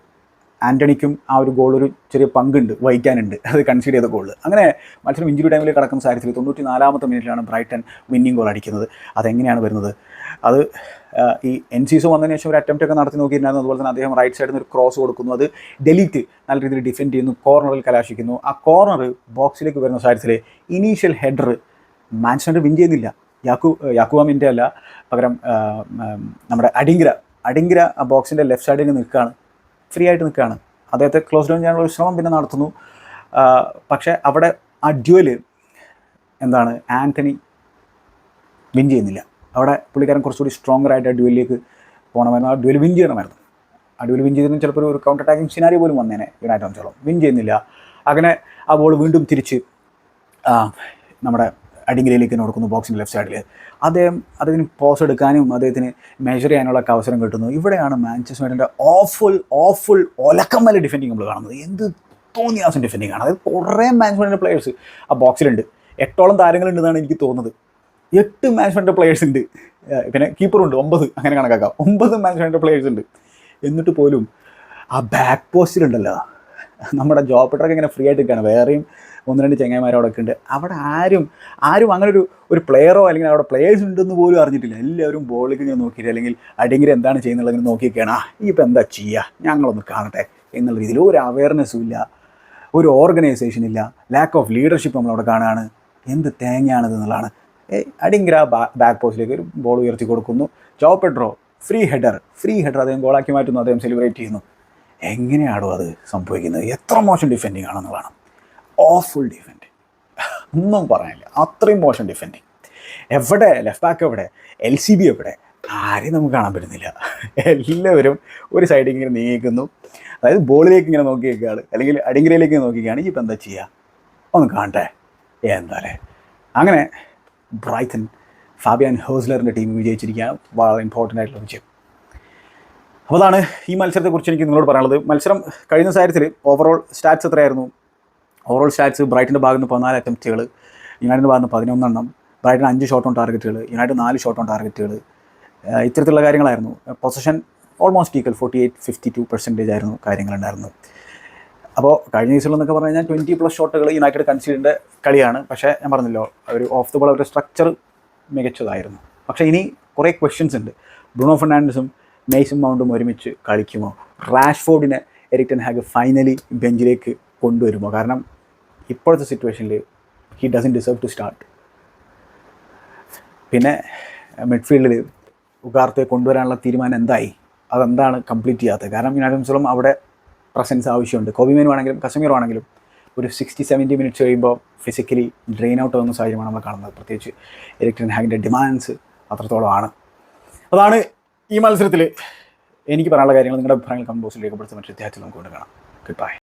ആന്റണിക്കും ആ ഒരു ഗോൾ ഒരു ചെറിയ പങ്കുണ്ട് വഹിക്കാനുണ്ട്. അത് കൺസീഡ് ചെയ്ത ഗോൾ അങ്ങനെ മത്സരം ഇഞ്ചുറി ടൈമിൽ കടക്കുന്ന സാഹചര്യത്തിൽ തൊണ്ണൂറ്റി നാലാമത്തെ മിനിറ്റിലാണ് ബ്രൈറ്റൺ വിന്നിംഗ് ഗോൾ അടിക്കുന്നത്. അതെങ്ങനെയാണ് വരുന്നത്? അത് ഈ എൻ സീസോ വന്നതിന് ശേഷം ഒരു അറ്റംപ്റ്റ് ഒക്കെ നടത്തി നോക്കിയിട്ടുണ്ടായിരുന്നു. അതുപോലെ തന്നെ അദ്ദേഹം റൈറ്റ് സൈഡിൽ നിന്ന് ഒരു ക്രോസ് കൊടുക്കുന്നു. അത് ഡെലീറ്റ് നല്ല രീതിയിൽ ഡിഫെൻഡ് ചെയ്യുന്നു കോർണറിൽ കലാശിക്കുന്നു. ആ കോർണർ ബോക്സിലേക്ക് വരുന്ന സാഹചര്യത്തിൽ ഇനീഷ്യൽ ഹെഡർ മാൻസ്റ്റർ വിൻ ചെയ്യുന്നില്ല. യാക്കു യാക്കുവാമിന്റെ അല്ല പകരം നമ്മുടെ അടിങ്കര അടിങ്കര ആ ബോക്സിന്റെ ലെഫ്റ്റ് സൈഡിൽ നിൽക്കുകയാണ്. ഫ്രീ ആയിട്ട് നിൽക്കുകയാണ്. അദ്ദേഹത്തെ ക്ലോസ് ഡൗൺ ചെയ്യാനുള്ള ശ്രമം പിന്നെ നടത്തുന്നു. പക്ഷേ അവിടെ ആ ഡ്യുവൽ എന്താണ് ആന്റണി വിൻ ചെയ്യുന്നില്ല. അവിടെ പുള്ളിക്കാരൻ കുറച്ചുകൂടി സ്ട്രോങ്ങർ ആയിട്ട് ആ ഡ്യുവലിലേക്ക് പോകണമായിരുന്നു. ആ ഡ്യുവൽ വിൻ ചെയ്യണമായിരുന്നു. ആ ഡ്യുവൽ വിൻ ചെയ്തതിന് ചിലപ്പോൾ ഒരു കൗണ്ടർ അറ്റാക്കിംഗ് സിനാരി പോലും വന്നേനെ യുണൈറ്റഡ് സംബന്ധിച്ചോളം വിൻ ചെയ്യുന്നില്ല. അങ്ങനെ ആ ബോൾ വീണ്ടും തിരിച്ച് നമ്മുടെ അടിങ്കിലേക്ക് കൊടുക്കുന്നു ബോക്സിന്റെ ലെഫ്റ്റ് സൈഡിൽ അദ്ദേഹം അദ്ദേഹത്തിന് പോസ് എടുക്കാനും അദ്ദേഹത്തിന് മെഷർ ചെയ്യാനുള്ള ഒക്കെ അവസരം കിട്ടുന്നു. ഇവിടെയാണ് മാഞ്ചസ്റ്റർ യുണൈറ്റഡിന്റെ ഓഫുൾ ഓഫുൾ ഒലക്കമ്മല ഡിഫെൻഡിങ് നമ്മൾ കാണുന്നത്. എന്ത് തോന്നിയാസം ഡിഫെൻഡിങ് ആണ്. അതായത് കുറേ മാനേജ്മെന്റിന്റെ പ്ലെയേഴ്സ് ആ ബോക്സിലുണ്ട് എട്ടോളം താരങ്ങളുണ്ടെന്നാണ് എനിക്ക് തോന്നുന്നത്. എട്ട് മാനേജ്മെന്റ് പ്ലേയേഴ്സ് ഉണ്ട്. പിന്നെ കീപ്പറുണ്ട് ഒമ്പത്. അങ്ങനെ കണക്കാക്കാം. ഒമ്പത് മാനേജ്മെന്റിന്റെ പ്ലേയേഴ്സ് ഉണ്ട്. എന്നിട്ട് പോലും ആ ബാക്ക് പോസ്റ്റിലുണ്ടല്ലോ നമ്മുടെ ജോബിട്ടറൊക്കെ ഇങ്ങനെ ഫ്രീ ആയിട്ട് നിൽക്കുകയാണ്. വേറെയും ഒന്ന് രണ്ട് ചെങ്ങന്മാരവിടെ ഉണ്ട് അവിടെ ആരും ആരും അങ്ങനെ ഒരു ഒരു പ്ലെയറോ അല്ലെങ്കിൽ അവിടെ പ്ലേയേഴ്സ് ഉണ്ടെന്ന് പോലും അറിഞ്ഞിട്ടില്ല. എല്ലാവരും ബോളിലേക്ക് ഇങ്ങനെ നോക്കിയിട്ട് അല്ലെങ്കിൽ അടിയങ്കിലും എന്താണ് ചെയ്യുന്നുള്ളത് ഇങ്ങനെ നോക്കിയൊക്കെയാണ് ആ ഈ ഇപ്പം എന്താ ചെയ്യുക ഞങ്ങളൊന്ന് കാണട്ടെ എന്നുള്ള രീതിയിൽ ഒരു അവയർനെസ്സും ഇല്ല. ഒരു ഓർഗനൈസേഷൻ ഇല്ല. ലാക്ക് ഓഫ് ലീഡർഷിപ്പ് നമ്മളവിടെ കാണുകയാണ്. എന്ത് തേങ്ങയാണിത് എന്നുള്ളതാണ്. അടിങ്കര ബാക്ക് പോസ്റ്റിലേക്ക് ഒരു ബോൾ ഉയർത്തി കൊടുക്കുന്നു. Joe free header free header അദ്ദേഹം ഗോളാക്കി മാറ്റുന്നു. അദ്ദേഹം സെലിബ്രേറ്റ് ചെയ്യുന്നു. എങ്ങനെയാണോ അത് സംഭവിക്കുന്നത്? എത്ര മോശം ഡിഫെൻഡിങ് ആണെന്നുള്ളതാണ്. ഓഫുൾ ഡിഫെൻഡിങ് ഒന്നും പറയാനില്ല. അത്രയും മോശം ഡിഫെൻഡിങ് എവിടെ ലെഫ്റ്റ് ബാക്ക് എവിടെ എൽ സി ബി എവിടെ ആരെയും നമുക്ക് കാണാൻ പറ്റുന്നില്ല. എല്ലാവരും ഒരു സൈഡിൽ ഇങ്ങനെ നീക്കുന്നു അതായത് ബോളിലേക്ക് ഇങ്ങനെ നോക്കി നിൽക്കുകയാണ് അല്ലെങ്കിൽ അടിങ്കരയിലേക്ക് നോക്കിക്കുകയാണെങ്കിൽ ഇപ്പം എന്താ ചെയ്യുക ഒന്ന് കാണട്ടെ. എന്താല്ലേ? അങ്ങനെ ബ്രൈത്തൻ ഫാബിയാൻ ഹേഴ്സ്ലറിന്റെ ടീം വിജയിച്ചിരിക്കുകയാണ്. വളരെ ഇമ്പോർട്ടന്റ് ആയിട്ടുള്ള വിജയം. അപ്പോൾ അതാണ് ഈ മത്സരത്തെക്കുറിച്ച് എനിക്ക് നിങ്ങളോട് പറയാനുള്ളത്. മത്സരം കഴിഞ്ഞ സാഹചര്യത്തിൽ ഓവറോൾ സ്റ്റാറ്റ്സ് എത്രയായിരുന്നു? ഓവറോൾ സ്റ്റാറ്റ്സ് ബ്രൈറ്റിന്റെ ഭാഗത്ത് നിന്ന് പതിനാല് അറ്റംപ്റ്റുകൾ യുണൈറ്റിന്റെ ഭാഗത്ത് നിന്ന് പതിനൊന്നെണ്ണം. ബ്രൈറ്റിന് അഞ്ച് ഷോട്ട് ഓൺ ടാർഗറ്റുകൾ യുണൈറ്റഡ് നാല് ഷോട്ട് ഓൺ ടാർഗറ്റുകൾ ഇത്തരത്തിലുള്ള കാര്യങ്ങളായിരുന്നു. Possession almost equal forty eight fifty two percentage ആയിരുന്നു കാര്യങ്ങളുണ്ടായിരുന്നു അപ്പോൾ കഴിഞ്ഞ എന്നൊക്കെ പറഞ്ഞു കഴിഞ്ഞാൽ ട്വന്റി പ്ലസ് ഷോട്ടുകൾ യുണൈറ്റഡ് കൺസീഡിന്റെ കളിയാണ്. പക്ഷേ ഞാൻ പറഞ്ഞല്ലോ അവർ ഓഫ് ദ ബോൾ അവരുടെ സ്ട്രക്ചർ മികച്ചതായിരുന്നു. പക്ഷേ ഇനി കുറേ ക്വസ്റ്റ്യൻസ് ഉണ്ട്. ബ്രൂണോ ഫെർണാണ്ടസും മെയ്സും മൗണ്ടും ഒരുമിച്ച് കളിക്കുമോ? റാഷ്ഫോർഡിനെ എരിക്ടൻ ഹാഗ് ഫൈനലി ബെഞ്ചിലേക്ക് കൊണ്ടുവരുമോ? കാരണം ഇപ്പോഴത്തെ സിറ്റുവേഷനിൽ he doesn't deserve to start പിന്നെ മിഡ്ഫീൽഡിൽ ഉഗാർത്തെ കൊണ്ടുവരാനുള്ള തീരുമാനം എന്തായി? അതെന്താണ് കംപ്ലീറ്റ് ചെയ്യാത്തത്? കാരണം യുണൈറ്റഡ് മുസ്ലിം അവിടെ പ്രസൻസ് ആവശ്യമുണ്ട്. കോബിമേനു ആണെങ്കിലും കസമീറോ ആണെങ്കിലും ഒരു സിക്സ്റ്റി സെവന്റി മിനിറ്റ്സ് കഴിയുമ്പോൾ ഫിസിക്കലി ഡ്രെയിൻ ഔട്ട് ആകുന്ന സാഹചര്യമാണ് നമ്മൾ കാണുന്നത്. പ്രത്യേകിച്ച് ഇലക്ട്രിക് ഹാഗിന്റെ ഡിമാൻഡ്സ് അത്രത്തോളമാണ് അതാണ് ഈ മത്സരത്തിൽ എനിക്ക് പറയാനുള്ള കാര്യങ്ങൾ. നിങ്ങളുടെ അഭിപ്രായങ്ങൾ കമ്പോസിൽ രേഖപ്പെടുത്തുന്ന മറ്റു വിദ്യാർത്ഥികൾ നമുക്ക് കൊണ്ട് കാണാം. Good bye